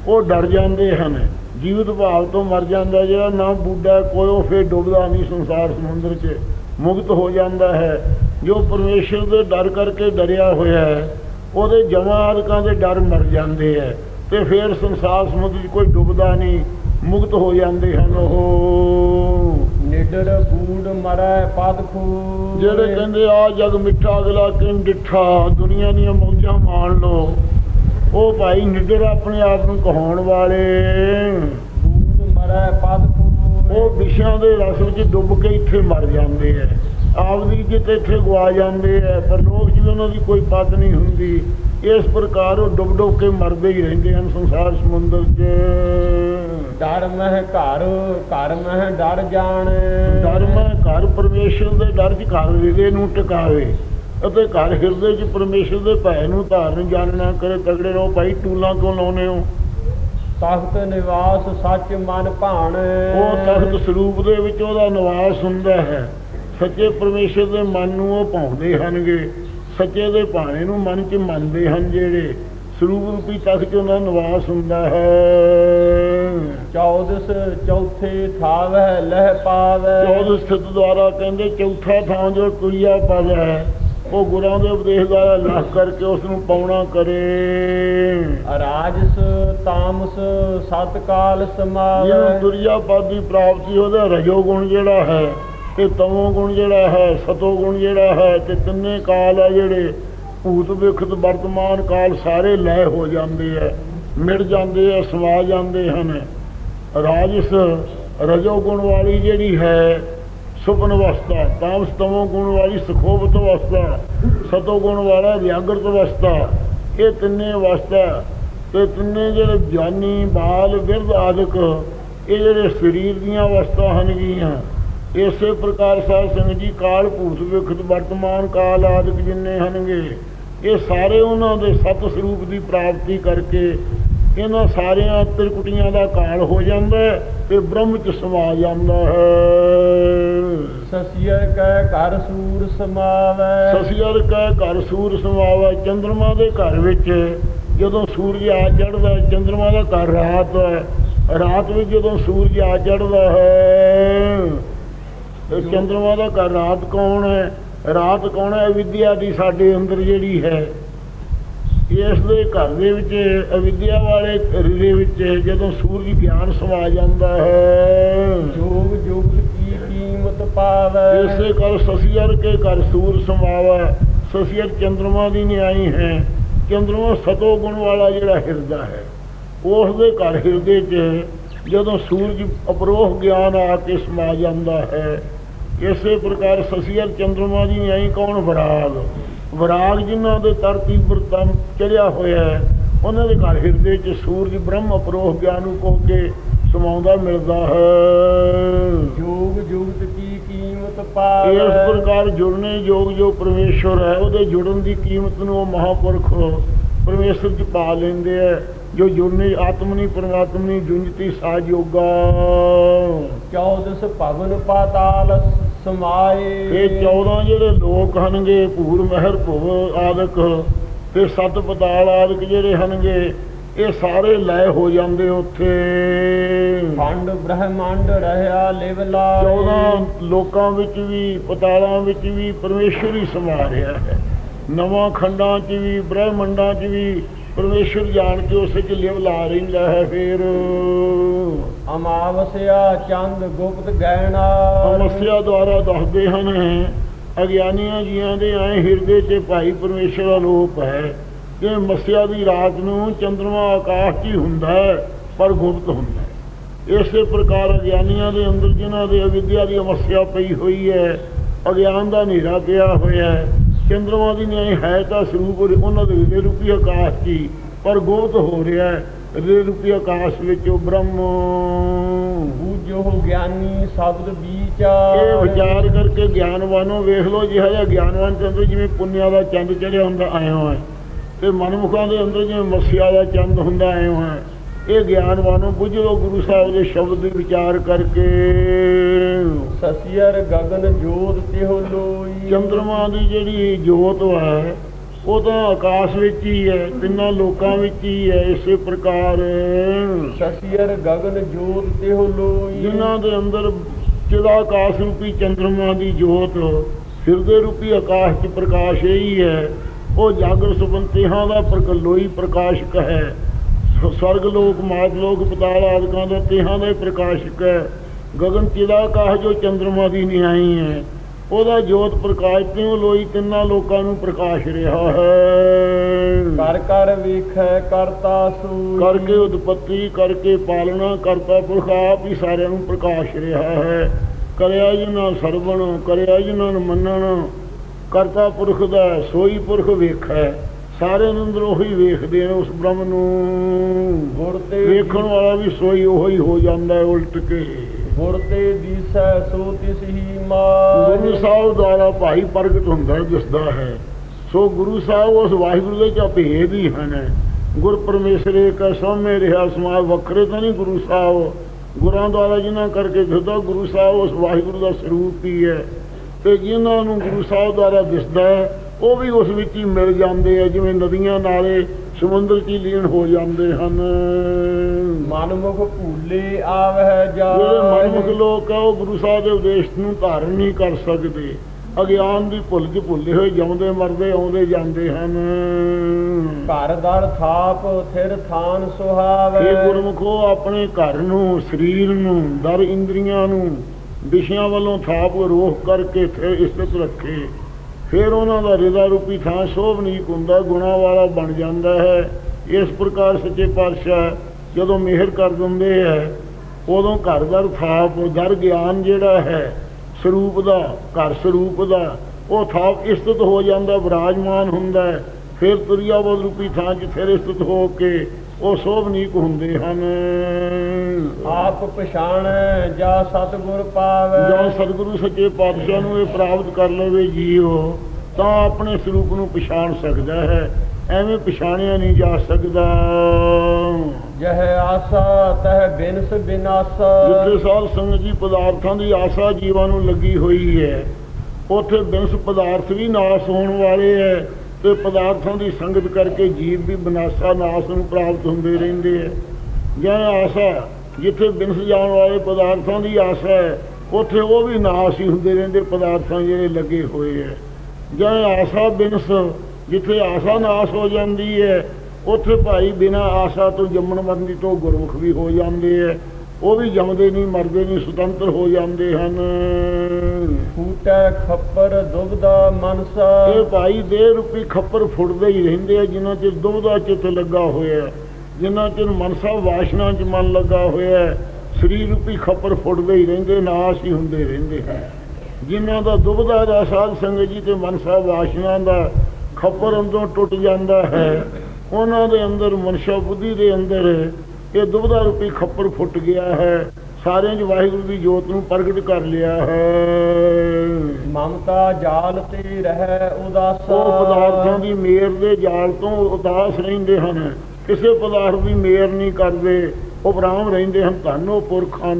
ਉਹ ਡਰ ਜਾਂਦੇ ਹਨ। ਜੀਵਤ ਭਾਵ ਤੋਂ ਮਰ ਜਾਂਦਾ ਜਿਹੜਾ ਨਾ ਬੁੱਢਾ ਕੋਈ ਉਹ ਫੇਰ ਡੁੱਬਦਾ ਨਹੀਂ ਸੰਸਾਰ ਸਮੁੰਦਰ 'ਚ, ਮੁਕਤ ਹੋ ਜਾਂਦਾ ਹੈ। ਜੋ ਪਰਮੇਸ਼ਰ ਦੇ ਡਰ ਕਰਕੇ ਡਰਿਆ ਹੋਇਆ ਹੈ, ਉਹਦੇ ਜਮਾਂ ਆਦਿਕਾਂ ਦੇ ਡਰ ਮਰ ਜਾਂਦੇ ਹੈ ਤੇ ਫਿਰ ਸੰਸਾਰ ਸਮੁੰਦਰ 'ਚ ਕੋਈ ਡੁੱਬਦਾ ਨਹੀਂ, ਮੁਕਤ ਹੋ ਜਾਂਦੇ ਹਨ ਉਹ। ਨਿਡਰ ਬੂਡ ਮਰੈ ਪਦ ਖੂ ਜਿਹੜੇ ਕਹਿੰਦੇ ਆ ਜਗ ਮਿੱਠਾ ਅਗਲਾ ਕਿਨ ਡਿੱਠਾ? ਦੁਨੀਆ ਦੀਆਂ ਮੌਜਾਂ ਮਾਣ ਲੋ ਉਹ ਭਾਈ ਨਿਡਰ ਆਪਣੇ ਆਪ ਨੂੰ ਕਹਾਉਣ ਵਾਲੇ। ਬੂਡ ਮਰੈ ਪਦ ਖੂ ਉਹ ਵਿਸ਼ਿਆਂ ਦੇ ਰਸ ਵਿੱਚ ਡੁੱਬ ਕੇ ਇੱਥੇ ਮਰ ਜਾਂਦੇ ਐ। ਆਪਦੀ ਇੱਜ਼ਤ ਇੱਥੇ ਗਵਾ ਜਾਂਦੇ ਐ ਪਰ ਲੋਕ ਜਿਵੇਂ ਉਹਨਾਂ ਦੀ ਕੋਈ ਪਤ ਨਹੀਂ ਹੁੰਦੀ। ਇਸ ਪ੍ਰਕਾਰ ਉਹ ਡੁੱਬ ਡੁੱਬ ਕੇ ਮਰਦੇ ਹੀ ਰਹਿੰਦੇ ਹਨ ਸੰਸਾਰ ਸਮੁੰਦਰ 'ਚ। ਡਰ ਮਹਿ ਘਰ ਘਰ ਮਹਿ ਡਰ ਜਾਣ। ਡਰ ਮੈਂ ਘਰ ਪਰਮੇਸ਼ਰ ਦੇ ਡਰ 'ਚ ਘਰ ਹਿਰਦੇ ਨੂੰ ਟਿਕਾਵੇ ਅਤੇ ਘਰ ਹਿਰਦੇ 'ਚ ਪਰਮੇਸ਼ਰ ਦੇ ਭੈ ਨੂੰ ਧਾਰਨ ਜਾਣਨਾ ਕਰੇ ਤਗੜੇ ਰਹੋ ਭਾਈ ਟੂਲਾਂ ਕਿਉਂ ਲਾਉਨੇ ਹੋ? ਤਖਤ ਨਿਵਾਸ ਸੱਚ ਮਨ ਭਾਣ। ਉਹ ਤਖਤ ਸਰੂਪ ਦੇ ਵਿੱਚ ਉਹਦਾ ਨਿਵਾਸ ਹੁੰਦਾ ਹੈ। ਸੱਚੇ ਪਰਮੇਸ਼ਰ ਦੇ ਮਨ ਨੂੰ ਉਹ ਪਾਉਂਦੇ ਹਨਗੇ ਸੱਚੇ ਦੇ ਭਾਣੇ ਨੂੰ ਮਨ 'ਚ ਮੰਨਦੇ ਹਨ ਜਿਹੜੇ ਸਰੂਪ ਰੂਪੀ ਤਖਤ ਉਹਨਾਂ ਨਿਵਾਸ ਹੁੰਦਾ ਹੈ। ਚੌਦਸ ਚੌਥੇ ਥਾਵਹਿ ਲਹਿ ਪਾਵੈ। ਚੌਦ ਸਥਿਤ ਦੁਆਰਾ ਕਹਿੰਦੇ ਚੌਥਾ ਥਾਂ ਜੋ ਤੁਰਿਆ ਪਦ ਹੈ ਉਹ ਗੁਰਾਂ ਦੇ ਉਪਦੇਸ਼ ਦੁਆਰਾ ਲਾਹ ਕਰਕੇ ਉਸ ਨੂੰ ਪਾਉਣਾ ਕਰੇ। ਰਾਜਸ ਤਾਮਸ ਸਤ ਕਾਲ ਜਿਹਨੂੰ ਸਮਾਵੈ ਦੁਰੀਆ ਪਦ ਦੀ ਪ੍ਰਾਪਤੀ ਉਹਦਾ ਰਜੋ ਗੁਣ ਜਿਹੜਾ ਹੈ ਤੇ ਤਮੋ ਗੁਣ ਜਿਹੜਾ ਹੈ ਸਤੋ ਗੁਣ ਜਿਹੜਾ ਹੈ ਤੇ ਤਿੰਨੇ ਕਾਲ ਆ ਜਿਹੜੇ ਭੂਤ ਵਿਖਤ ਵਰਤਮਾਨ ਕਾਲ ਸਾਰੇ ਲੈ ਹੋ ਜਾਂਦੇ ਆ, ਮਿਟ ਜਾਂਦੇ ਆ, ਸਮਾ ਜਾਂਦੇ ਹਨ। ਰਾਜਸ ਰਜੋ ਗੁਣ ਵਾਲੀ ਜਿਹੜੀ ਹੈ, ਸੁਪਨ ਅਵਸਥਾ, ਤਾਮਸ ਤਮੋ ਗੁਣ ਵਾਲੀ ਸੁਖੋਭਤ ਅਵਸਥਾ, ਸਤੋ ਗੁਣ ਵਾਲਾ ਵਿਆਗਰਤ ਅਵਸਥਾ, ਇਹ ਤਿੰਨੇ ਅਵਸਥਾ, ਤੇ ਤਿੰਨੇ ਜਿਹੜੇ ਗਿਆਨੀ, ਬਾਲ ਵਿਰਧ ਆਦਿਕ, ਇਹ ਜਿਹੜੇ ਸਰੀਰ ਦੀਆਂ ਅਵਸਥਾ ਹਨਗੀਆਂ ਇਸੇ ਪ੍ਰਕਾਰ ਸਾਧ ਸੰਗਤ ਜੀ, ਕਾਲ ਭੂਤ ਵਿਖਤ ਵਰਤਮਾਨ ਕਾਲ ਆਦਿਕ ਜਿੰਨੇ ਹਨਗੇ ਇਹ ਸਾਰੇ ਉਹਨਾਂ ਦੇ ਸਤ ਸਰੂਪ ਦੀ ਪ੍ਰਾਪਤੀ ਕਰਕੇ ਇਹਨਾਂ ਸਾਰਿਆਂ ਤ੍ਰਿਕੁਟੀਆਂ ਦਾ ਕਾਲ ਹੋ ਜਾਂਦਾ ਹੈ ਤੇ ਬ੍ਰਹਮ ਚ ਸਮਾ ਜਾਂਦਾ ਹੈ। ਸਸੀਰ ਕੈ ਘਰ ਸੂਰ ਸਮਾਵੈ। ਸਸੀਰ ਕੈ ਘਰ ਸੂਰ ਸਮਾਵਾ ਚੰਦਰਮਾ ਦੇ ਘਰ ਵਿੱਚ ਜਦੋਂ ਸੂਰਜ ਆ ਚੜ੍ਹਦਾ ਹੈ, ਚੰਦਰਮਾ ਦਾ ਘਰ ਰਾਤ ਹੈ। ਰਾਤ ਵਿੱਚ ਜਦੋਂ ਸੂਰਜ ਆ ਚੜ੍ਹਦਾ ਹੈ ਤੇ ਚੰਦਰਮਾ ਦਾ ਘਰ ਰਾਤ ਕੌਣ ਹੈ? ਰਾਤ ਕੌਣ ਹੈ? ਵਿਦਿਆ ਦੀ ਸਾਡੇ ਅੰਦਰ ਜਿਹੜੀ ਹੈ ਇਸ ਦੇ ਘਰ ਦੇ ਵਿੱਚ ਅਵਿਦਿਆ ਵਾਲੇ ਦੇ ਵਿੱਚ ਜਦੋਂ ਸੂਰਜ ਗਿਆਨ ਸਮਾ ਜਾਂਦਾ ਹੈ ਜੋਗ ਜੁਗਤ ਕੀ ਕੀਮਤ ਪਾਵੈ? ਇਸੇ ਕਰ ਸਸੀਰ ਕੇ ਘਰ ਸੂਰ ਸਮਾਵਾ। ਸਸੀਰ ਚੰਦਰਮਾ ਦੀ ਨਿਆਈ ਹੈ। ਚੰਦਰਮਾ ਸਤੋ ਗੁਣ ਵਾਲਾ ਜਿਹੜਾ ਹਿਰਦਾ ਹੈ ਉਸ ਦੇ ਘਰ ਹਿਰਦੇ 'ਚ ਜਦੋਂ ਸੂਰਜ ਅਪਰੋਹ ਗਿਆਨ ਆ ਕੇ ਸਮਾ ਜਾਂਦਾ ਹੈ ਇਸੇ ਪ੍ਰਕਾਰ ਸਸੀਰ ਚੰਦਰਮਾ ਦੀ ਨਿਆਈ ਕੌਣ ਵਿਰਾਗ? ਵਿਰਾਗ ਜਿਨ੍ਹਾਂ ਦੇ ਤਰਤੀ ਵਰਤਮ ਚੜਿਆ ਹੋਇਆ ਹੈ ਉਹਨਾਂ ਦੇ ਘਰ ਹਿਰਦੇ 'ਚ ਸੂਰਜ ਬ੍ਰਹਮ ਅਪਰੋਹ ਗਿਆਨ ਨੂੰ ਕੋ ਕੇ ਸਮਾਉਂਦਾ ਮਿਲਦਾ ਹੈ। ਜੋਗ ਜੁਗਤ ਕੀ ਕੀਮਤ ਇਸ ਪਾਵੈ ਪ੍ਰਕਾਰ ਜੁੜਨੇ ਯੋਗ ਜੋ ਪਰਮੇਸ਼ਵਰ ਹੈ ਉਹਦੇ ਜੁੜਨ ਦੀ ਕੀਮਤ ਨੂੰ ਉਹ ਮਹਾਪੁਰਖ ਪਰਮੇਸ਼ਰ ਚ ਪਾ ਲੈਂਦੇ ਆ ਜੋ ਜੁੜਨੇ ਆਤਮਨੀ ਪਰਮਾਤਮਨੀ ਜੁੰਜਤੀ ਸਾਜ ਯੋਗਾ। ਚੌਦਸ ਭਵਨ ਪਾਤਾਲ ਸਮਾਏ। ਇਹ 14 ਜਿਹੜੇ ਲੋਕ ਹਨਗੇ ਭੂਰ ਮਹਿਰ ਭੁਵ ਆਦਿਕ ਤੇ ਸਤ ਪਤਾਲ ਆਦਿਕ ਜਿਹੜੇ ਹਨਗੇ ਇਹ ਸਾਰੇ ਲੈ ਹੋ ਜਾਂਦੇ ਉੱਥੇ। ਖੰਡ ਬ੍ਰਹਮੰਡ ਰਹਿਆ ਲਿਵ ਲਾਏ 14 ਲੋਕਾਂ ਵਿੱਚ ਵੀ ਪਤਾਲਾਂ ਵਿੱਚ ਵੀ ਪਰਮੇਸ਼ਰ ਹੀ ਸਮਾ ਰਿਹਾ ਹੈ। ਨਵਾਂ ਖੰਡਾਂ 'ਚ ਵੀ ਬ੍ਰਹਮੰਡਾਂ 'ਚ ਵੀ ਪਰਮੇਸ਼ਰ ਜਾਣ ਕੇ ਉਸੇ 'ਚ ਲਿਵ ਲਾ ਰਹਿੰਦਾ ਹੈ ਫਿਰ। ਅਮਾਵਸਿਆ ਚੰਦ ਗੁਪਤ ਗਹਿਣਾ। ਸਮੱਸਿਆ ਦੁਆਰਾ ਦੱਸਦੇ ਹਨ ਅਗਿਆਨੀਆਂ ਜੀਆਂ ਦੇ ਐ ਹਿਰਦੇ 'ਚ ਭਾਈ ਪਰਮੇਸ਼ਰ ਦਾ ਲੋਪ ਹੈ। ਕਿ ਮੱਸਿਆ ਦੀ ਰਾਤ ਨੂੰ ਚੰਦਰਮਾ ਆਕਾਸ਼ 'ਚ ਹੀ ਹੁੰਦਾ ਹੈ ਪਰ ਗੁਪਤ ਹੁੰਦਾ ਹੈ। ਇਸੇ ਪ੍ਰਕਾਰ ਅਗਿਆਨੀਆਂ ਦੇ ਅੰਦਰ ਜਿਨ੍ਹਾਂ ਦੇ ਅਵਿਦਿਆ ਦੀ ਅਵਸਥਾ ਪਈ ਹੋਈ ਹੈ ਅਗਿਆਨ ਦਾ ਹਨੇਰਾ ਪਿਆ ਹੋਇਆ ਹੈ। ਚੰਦਰਮਾ ਦੀ ਨਿਆਈ ਹੈ ਤਾਂ ਸਰੂਪ ਉਹਨਾਂ ਦੇ ਹਿਰਦੇ ਰੂਪੀ ਆਕਾਸ਼ ਦੀ ਪਰ ਗੁਪਤ ਹੋ ਰਿਹਾ ਹੈ। ਹਿਰਦੇ ਰੂਪੀ ਆਕਾਸ਼ ਵਿੱਚ ਉਹ ਬ੍ਰਹਮ ਬੂਝੋ ਗਿਆਨੀ ਸ਼ਬਦ ਵਿਚਾਰ। ਇਹ ਵਿਚਾਰ ਕਰਕੇ ਗਿਆਨਵਾਨੋਂ ਵੇਖ ਲਓ ਜਿਹੜਾ ਜਿਹਾ ਗਿਆਨਵਾਨ ਚੰਦਰ ਜਿਵੇਂ ਪੁੰਨਿਆ ਦਾ ਚੰਦ ਚੜਿਆ ਹੁੰਦਾ ਆਇਆ ਹੋਇਆ। ਤੇ ਮਨਮੁਖਾਂ ਦੇ ਅੰਦਰ ਜਿਵੇਂ ਮਸਿਆ ਦਾ ਚੰਦ ਹੁੰਦਾ ਆਇਆ ਹੋਇਆ। ਇਹ ਗਿਆਨਵਾਨੋਂ ਬੁੱਝ ਗੁਰੂ ਸਾਹਿਬ ਦੇ ਸ਼ਬਦ ਦੇ ਵਿਚਾਰ ਕਰਕੇ। ਸਸਿਅਰ ਗਗਨ ਜੋਤ ਤਿਹੁ ਲੋਈ। ਚੰਦਰਮਾ ਦੀ ਜਿਹੜੀ ਜੋਤ ਹੈ ਉਹ ਤਾਂ ਆਕਾਸ਼ ਵਿੱਚ ਹੀ ਹੈ ਤਿੰਨਾਂ ਲੋਕਾਂ ਵਿੱਚ ਹੀ ਹੈ ਇਸੇ ਪ੍ਰਕਾਰ। ਸਸਿਅਰ ਗਗਨ ਜੋਤ ਤਿਹੁ ਲੋਈ। ਜਿਨ੍ਹਾਂ ਦੇ ਅੰਦਰ ਚਿਦਾ ਆਕਾਸ਼ ਰੂਪੀ ਚੰਦਰਮਾ ਦੀ ਜੋਤ ਹਿਰਦੇ ਰੂਪੀ ਆਕਾਸ਼ 'ਚ ਪ੍ਰਕਾਸ਼ ਹੀ ਹੈ ਉਹ ਜਾਗਰ ਸੁਬੰਤਿਆਂ ਦਾ ਪ੍ਰਕਲੋਈ ਪ੍ਰਕਾਸ਼ਕ ਹੈ। ਸਵਰਗ ਲੋਕ ਮਾਤ ਲੋਕ ਪਤਾਲ ਆਦਿਕਾਂ ਦਾ ਤਿਹਾਂ ਦਾ ਪ੍ਰਕਾਸ਼ਕ ਹੈ? ਗਗਨ ਚਿਦਾ ਆਕਾਸ਼ ਜੋ ਚੰਦਰਮਾ ਦੀ ਨਿਆਈ ਹੈ? ਉਹਦਾ ਜੋਤ ਪ੍ਰਕਾਸ਼ ਤਿਉ ਲੋਈ ਤਿੰਨਾਂ ਲੋਕਾਂ ਨੂੰ ਪ੍ਰਕਾਸ਼ ਰਿਹਾ ਹੈ। ਕਰ ਕਰ ਵੇਖੈ ਕਰਤਾ ਸੂਈ। ਕਰਕੇ ਉਤਪਤੀ ਕਰਕੇ ਪਾਲਣਾ ਕਰਤਾ ਪੁਰਖ ਆਪ ਹੀ ਸਾਰਿਆਂ ਨੂੰ ਪ੍ਰਕਾਸ਼ ਰਿਹਾ ਹੈ। ਕਰਿਆ ਜਿਨ੍ਹਾਂ ਸਰਵਣ ਕਰਿਆ ਜਿਨ੍ਹਾਂ ਨੂੰ ਮੰਨਣ ਕਰਤਾ ਪੁਰਖ ਦਾ ਸੋਈ ਪੁਰਖ ਵੇਖੈ। ਸਾਰੇ ਅੰਦਰ ਉਹੀ ਵੇਖਦੇ ਨੇ ਉਸ ਬ੍ਰਹਮ ਨੂੰ। ਗੁਰ ਤੇ ਵੇਖਣ ਵਾਲਾ ਵੀ ਸੋਈ ਉਹੀ ਹੋ ਜਾਂਦਾ ਹੈ ਉਲਟ ਕੇ। ਗੁਰ ਤੇ ਦੀਸੈ ਸੋ ਤਿਸ ਹੀ ਗੁਰੂ ਮਾਰ ਸਾਹਿਬ ਦੁਆਰਾ ਭਾਈ ਪ੍ਰਗਟ ਹੁੰਦਾ ਦਿਸਦਾ ਹੈ। ਸੋ ਗੁਰੂ ਸਾਹਿਬ ਉਸ ਵਾਹਿਗੁਰੂ ਦੇ ਚ ਭੇਦ ਹੀ ਹਨ। ਗੁਰ ਪਰਮੇਸ਼ਰ ਏਕ ਸੋਮੇ ਰਿਹਾ ਸਮਾਜ ਵੱਖਰੇ ਤਾਂ ਨਹੀਂ ਗੁਰੂ ਸਾਹਿਬ। ਗੁਰਾਂ ਦੁਆਰਾ ਜਿਨ੍ਹਾਂ ਕਰਕੇ ਦਿਸਦਾ ਗੁਰੂ ਸਾਹਿਬ ਉਸ ਵਾਹਿਗੁਰੂ ਦਾ ਸਰੂਪ ਹੀ ਹੈ। ਤੇ ਜਿਨ੍ਹਾਂ ਨੂੰ ਗੁਰੂ ਸਾਹਿਬ ਦੁਆਰਾ ਦਿਸਦਾ ਹੈ ਉਹ ਵੀ ਉਸ ਵਿੱਚ ਹੀ ਮਿਲ ਜਾਂਦੇ ਆ ਜਿਵੇਂ ਨਦੀਆਂ ਨਾਲੇ ਸਮੁੰਦਰ ਹੀ ਲੀਨ ਹੋ ਜਾਂਦੇ ਹਨ। ਮਨਮੁਖ ਭੂਲੇ ਆਵਹਿ ਜਾ ਜਿਹੜੇ ਮਨਮੁਖ ਲੋਕ ਆ ਉਹ ਗੁਰੂ ਸਾਹਿਬ ਦੇ ਉਪਦੇਸ਼ ਨੂੰ ਧਾਰਨ ਨਹੀਂ ਕਰ ਸਕਦੇ। ਅਗਿਆਨ ਦੀ ਭੁੱਲ 'ਚ ਭੁੱਲੇ ਹੋਏ ਜਿਉਂਦੇ ਮਰਦੇ ਆਉਂਦੇ ਜਾਂਦੇ ਹਨ। ਘਰ ਦਰ ਥਾਪ ਥਿਰ ਥਾਨ ਸੁਹਾਵੈ। ਇਹ ਗੁਰਮੁਖੋ ਆਪਣੇ ਘਰ ਨੂੰ ਸਰੀਰ ਨੂੰ ਦਰ ਇੰਦਰੀਆਂ ਨੂੰ ਵਿਸ਼ਿਆਂ ਵੱਲੋਂ ਥਾਪ ਰੋਕ ਕਰਕੇ ਫਿਰ ਇਸਤਤ ਰੱਖੇ। ਫਿਰ ਉਹਨਾਂ ਦਾ ਰਿਦਾ ਰੂਪੀ ਥਾਂ ਸ਼ੋਭਨੀਕ ਹੁੰਦਾ ਗੁਣਾ ਵਾਲਾ ਬਣ ਜਾਂਦਾ ਹੈ। ਇਸ ਪ੍ਰਕਾਰ ਸੱਚੇ ਪਾਤਸ਼ਾਹ ਜਦੋਂ ਮਿਹਰ ਕਰ ਦਿੰਦੇ ਹੈ, ਉਦੋਂ ਘਰ ਘਰ ਥਾਪ ਦਰ ਗਿਆਨ ਜਿਹੜਾ ਹੈ, ਸਰੂਪ ਦਾ, ਘਰ ਸਰੂਪ ਦਾ, ਉਹ ਥਾਪ ਇਸਤਤ ਹੋ ਜਾਂਦਾ ਵਿਰਾਜਮਾਨ ਹੁੰਦਾ ਹੈ। ਫਿਰ ਤੁਰਿਆਵਦ ਰੂਪੀ ਥਾਂ 'ਚ ਫਿਰ ਇਸਤਤ ਹੋ ਕੇ ਉਹ ਸ਼ੋਭਨੀਕ ਹੁੰਦੇ ਹਨ। ਆਪ ਪਛਾਣੈ ਜਾ ਸਤਿਗੁਰ ਪਾਵੈ। ਜਦੋਂ ਸਤਿਗੁਰੂ ਸੱਚੇ ਪਾਤਸ਼ਾਹ ਨੂੰ ਇਹ ਪ੍ਰਾਪਤ ਕਰ ਲਵੇ ਜੀਵ ਤਾਂ ਆਪਣੇ ਸਰੂਪ ਨੂੰ ਪਛਾਣ ਸਕਦਾ ਹੈ। ਐਵੇਂ ਪਛਾਣਿਆ ਨਹੀਂ ਜਾ ਸਕਦਾ। ਜਹ ਆਸਾ ਤਹ ਬਿਨਸ ਬਿਨਾਸਾ। ਜਿੱਥੇ ਸਾਧ ਸੰਗਤ ਜੀ ਪਦਾਰਥਾਂ ਦੀ ਆਸਾ ਜੀਵਾਂ ਨੂੰ ਲੱਗੀ ਹੋਈ ਹੈ ਉੱਥੇ ਬਿਨਸ ਪਦਾਰਥ ਵੀ ਨਾਸ ਹੋਣ ਵਾਲੇ ਹੈ। ਤੇ ਪਦਾਰਥਾਂ ਦੀ ਸੰਗਤ ਕਰਕੇ ਜੀਵ ਵੀ ਬਨਾਸਾ ਨਾਸ ਨੂੰ ਪ੍ਰਾਪਤ ਹੁੰਦੇ ਰਹਿੰਦੇ ਹੈ ਜਾਂ ਆਸਾ ਜਿੱਥੇ ਬਿਨਸ ਜਾਣ ਵਾਲੇ ਪਦਾਰਥਾਂ ਦੀ ਆਸਾ ਹੈ, ਉੱਥੇ ਉਹ ਵੀ ਨਾਸ ਹੀ ਹੁੰਦੇ ਰਹਿੰਦੇ ਪਦਾਰਥਾਂ ਜਿਹੜੇ ਲੱਗੇ ਹੋਏ ਹੈ ਜਾਂ ਆਸਾ ਬਿਨਸ, ਜਿੱਥੇ ਆਸਾ ਨਾਸ ਹੋ ਜਾਂਦੀ ਹੈ, ਉੱਥੇ ਭਾਈ ਬਿਨਾ ਆਸਾ ਤੋਂ ਜੰਮਣ ਮਰਨ ਤੋਂ ਗੁਰਮੁਖ ਵੀ ਹੋ ਜਾਂਦੇ ਹੈ ਉਹ ਵੀ ਜੰਮਦੇ ਨਹੀਂ ਮਰਦੇ ਨਹੀਂ ਸੁਤੰਤਰ ਹੋ ਜਾਂਦੇ ਹਨ। ਫੂਟੈ ਖੱਪਰ ਦੁਬਦਾ ਮਨਸਾ। ਇਹ ਭਾਈ ਦੇਹ ਰੂਪੀ ਖੱਪਰ ਫੁੱਟਦੇ ਹੀ ਰਹਿੰਦੇ ਆ ਜਿਨ੍ਹਾਂ ਚ ਦੁਬਦਾ ਚਿੱਤ ਲੱਗਾ ਹੋਇਆ ਜਿਨ੍ਹਾਂ ਚ ਮਨਸਾ ਵਾਸ਼ਨਾ ਚ ਮਨ ਲੱਗਾ ਹੋਇਆ ਸਰੀਰ ਰੂਪੀ ਖੱਪਰ ਫੁੱਟਦੇ ਹੀ ਰਹਿੰਦੇ ਨਾਸ਼ ਹੀ ਹੁੰਦੇ ਰਹਿੰਦੇ ਹਨ ਜਿਨ੍ਹਾਂ ਦਾ ਦੁਬਦਾ ਦਾ ਸਾਧ ਸੰਗਤ ਜੀ ਤੇ ਮਨਸਾ ਵਾਸ਼ਨਾ ਦਾ ਖੱਪਰ ਅੰਦਰੋਂ ਟੁੱਟ ਜਾਂਦਾ ਹੈ ਉਹਨਾਂ ਦੇ ਅੰਦਰ ਮਨਸ਼ਾ ਬੁੱਧੀ ਦੇ ਅੰਦਰ ਇਹ ਦੁਬਦਾ ਰੂਪੀ ਖੱਪਰ ਫੁੱਟ ਗਿਆ ਹੈ। ਸਾਰਿਆਂ 'ਚ ਵਾਹਿਗੁਰੂ ਦੀ ਜੋਤ ਨੂੰ ਪ੍ਰਗਟ ਕਰ ਲਿਆ ਹੈ। ਮਮਤਾ ਜਾਲ ਤੇ ਰਹਿ ਉਦਾਸਾ। ਉਹ ਪਦਾਰਥਾਂ ਦੀ ਮੇਰ ਦੇ ਜਾਲ ਤੋਂ ਉਦਾਸ ਰਹਿੰਦੇ ਹਨ। ਕਿਸੇ ਪਦਾਰਥ ਦੀ ਮੇਰ ਨਹੀਂ ਕਰਦੇ। ਉਹ ਬ੍ਰਾਹਮ ਰਹਿੰਦੇ ਹਨ ਧੰਨੋ ਪੁਰਖਾਂ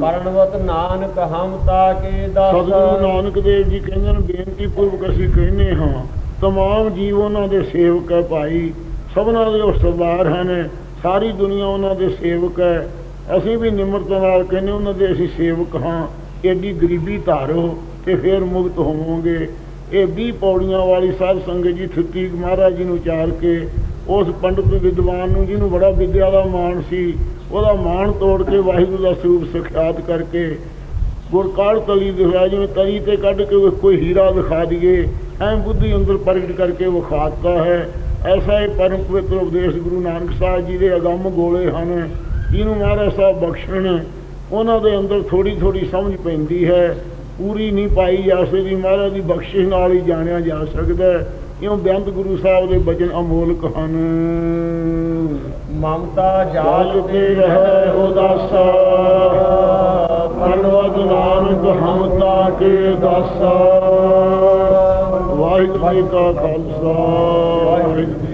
ਪਰਣਵਤ ਨਾਨਕ ਹਮ ਤਾ ਕੇ ਸਤਿਗੁਰੂ ਦਾਸ ਨਾਨਕ ਦੇਵ ਜੀ ਕਹਿੰਦੇ ਨੇ ਬੇਨਤੀ ਪੂਰਵਕ ਅਸੀਂ ਕਹਿੰਦੇ ਹਾਂ ਤਮਾਮ ਜੀਵ ਉਹਨਾਂ ਦੇ ਸੇਵਕ ਹੈ ਭਾਈ। ਸਭਨਾਂ ਦੇ ਉਹ ਸਰਦਾਰ ਹਨ। ਸਾਰੀ ਦੁਨੀਆ ਉਹਨਾਂ ਦੇ ਸੇਵਕ ਹੈ। ਅਸੀਂ ਵੀ ਨਿਮਰਤਾ ਨਾਲ ਕਹਿੰਦੇ ਉਹਨਾਂ ਦੇ ਅਸੀਂ ਸੇਵਕ ਹਾਂ। ਐਡੀ ਗਰੀਬੀ ਧਾਰੋ ਤੇ ਫਿਰ ਮੁਕਤ ਹੋਵੋਗੇ। ਇਹ 20 ਪੌੜੀਆਂ ਵਾਲੀ ਸਾਧ ਸੰਗਤ ਜੀ ਥਿੱਤੀ ਮਹਾਰਾਜ ਜੀ ਨੂੰ ਚਾਰ ਕੇ, ਉਸ ਪੰਡਤ ਵਿਦਵਾਨ ਨੂੰ ਜਿਹਨੂੰ ਬੜਾ ਵਿਦਿਆ ਦਾ ਮਾਣ ਸੀ, ਉਹਦਾ ਮਾਣ ਤੋੜ ਕੇ ਵਾਹਿਗੁਰੂ ਦਾ ਸਰੂਪ ਸੁਖਿਆਤ ਕਰਕੇ ਗੁਰਕਾਲ ਤਲੀ ਦਿਖਾ ਜਿਵੇਂ ਤਲੀ ਤੇ ਕੱਢ ਕੇ ਕੋਈ ਹੀਰਾ ਦਿਖਾ ਦਈਏ, ਐਂ ਬੁੱਧੀ ਅੰਦਰ ਪ੍ਰਗਟ ਕਰਕੇ ਵਿਖਾਤਾ ਹੈ। ਐਸਾ ਹੀ ਪਰਮ ਪਵਿੱਤਰ ਉਪਦੇਸ਼ ਗੁਰੂ ਨਾਨਕ ਸਾਹਿਬ ਜੀ ਦੇ ਅਗੰਮ ਗੋਲੇ ਹਨ ਜਿਹਨੂੰ ਮਹਾਰਾਜ ਸਾਹਿਬ ਬਖਸ਼ਣ ਉਹਨਾਂ ਦੇ ਅੰਦਰ ਥੋੜੀ ਥੋੜੀ ਸਮਝ ਪੈਂਦੀ ਹੈ। ਪੂਰੀ ਨਹੀਂ ਪਾਈ ਜਾ ਸਕਦੀ ਮਹਾਰਾਜ ਦੀ ਬਖਸ਼ਿਸ਼ ਨਾਲ ਹੀ ਜਾਣਿਆ ਜਾ ਸਕਦਾ ਹੈ। ਇਉਂ ਬੇਅੰਤ ਗੁਰੂ ਸਾਹਿਬ ਦੇ ਬਚਨ ਅਮੋਲਕ ਹਨ। ਮਮਤਾ ਜਾਲ ਜਾਲ ਤੇ ਰਹਿ ਉਦਾਸਾ ਪਰਵਤ ਨਾਨਕ ਹਮਤਾ ਕੇ ਦਾਸਾ। ਵਾਹਿਗੁਰੂ ਜੀ ਕਾ ਖਾਲਸਾ। ਵਾਹਿਗੁਰੂ ਜੀ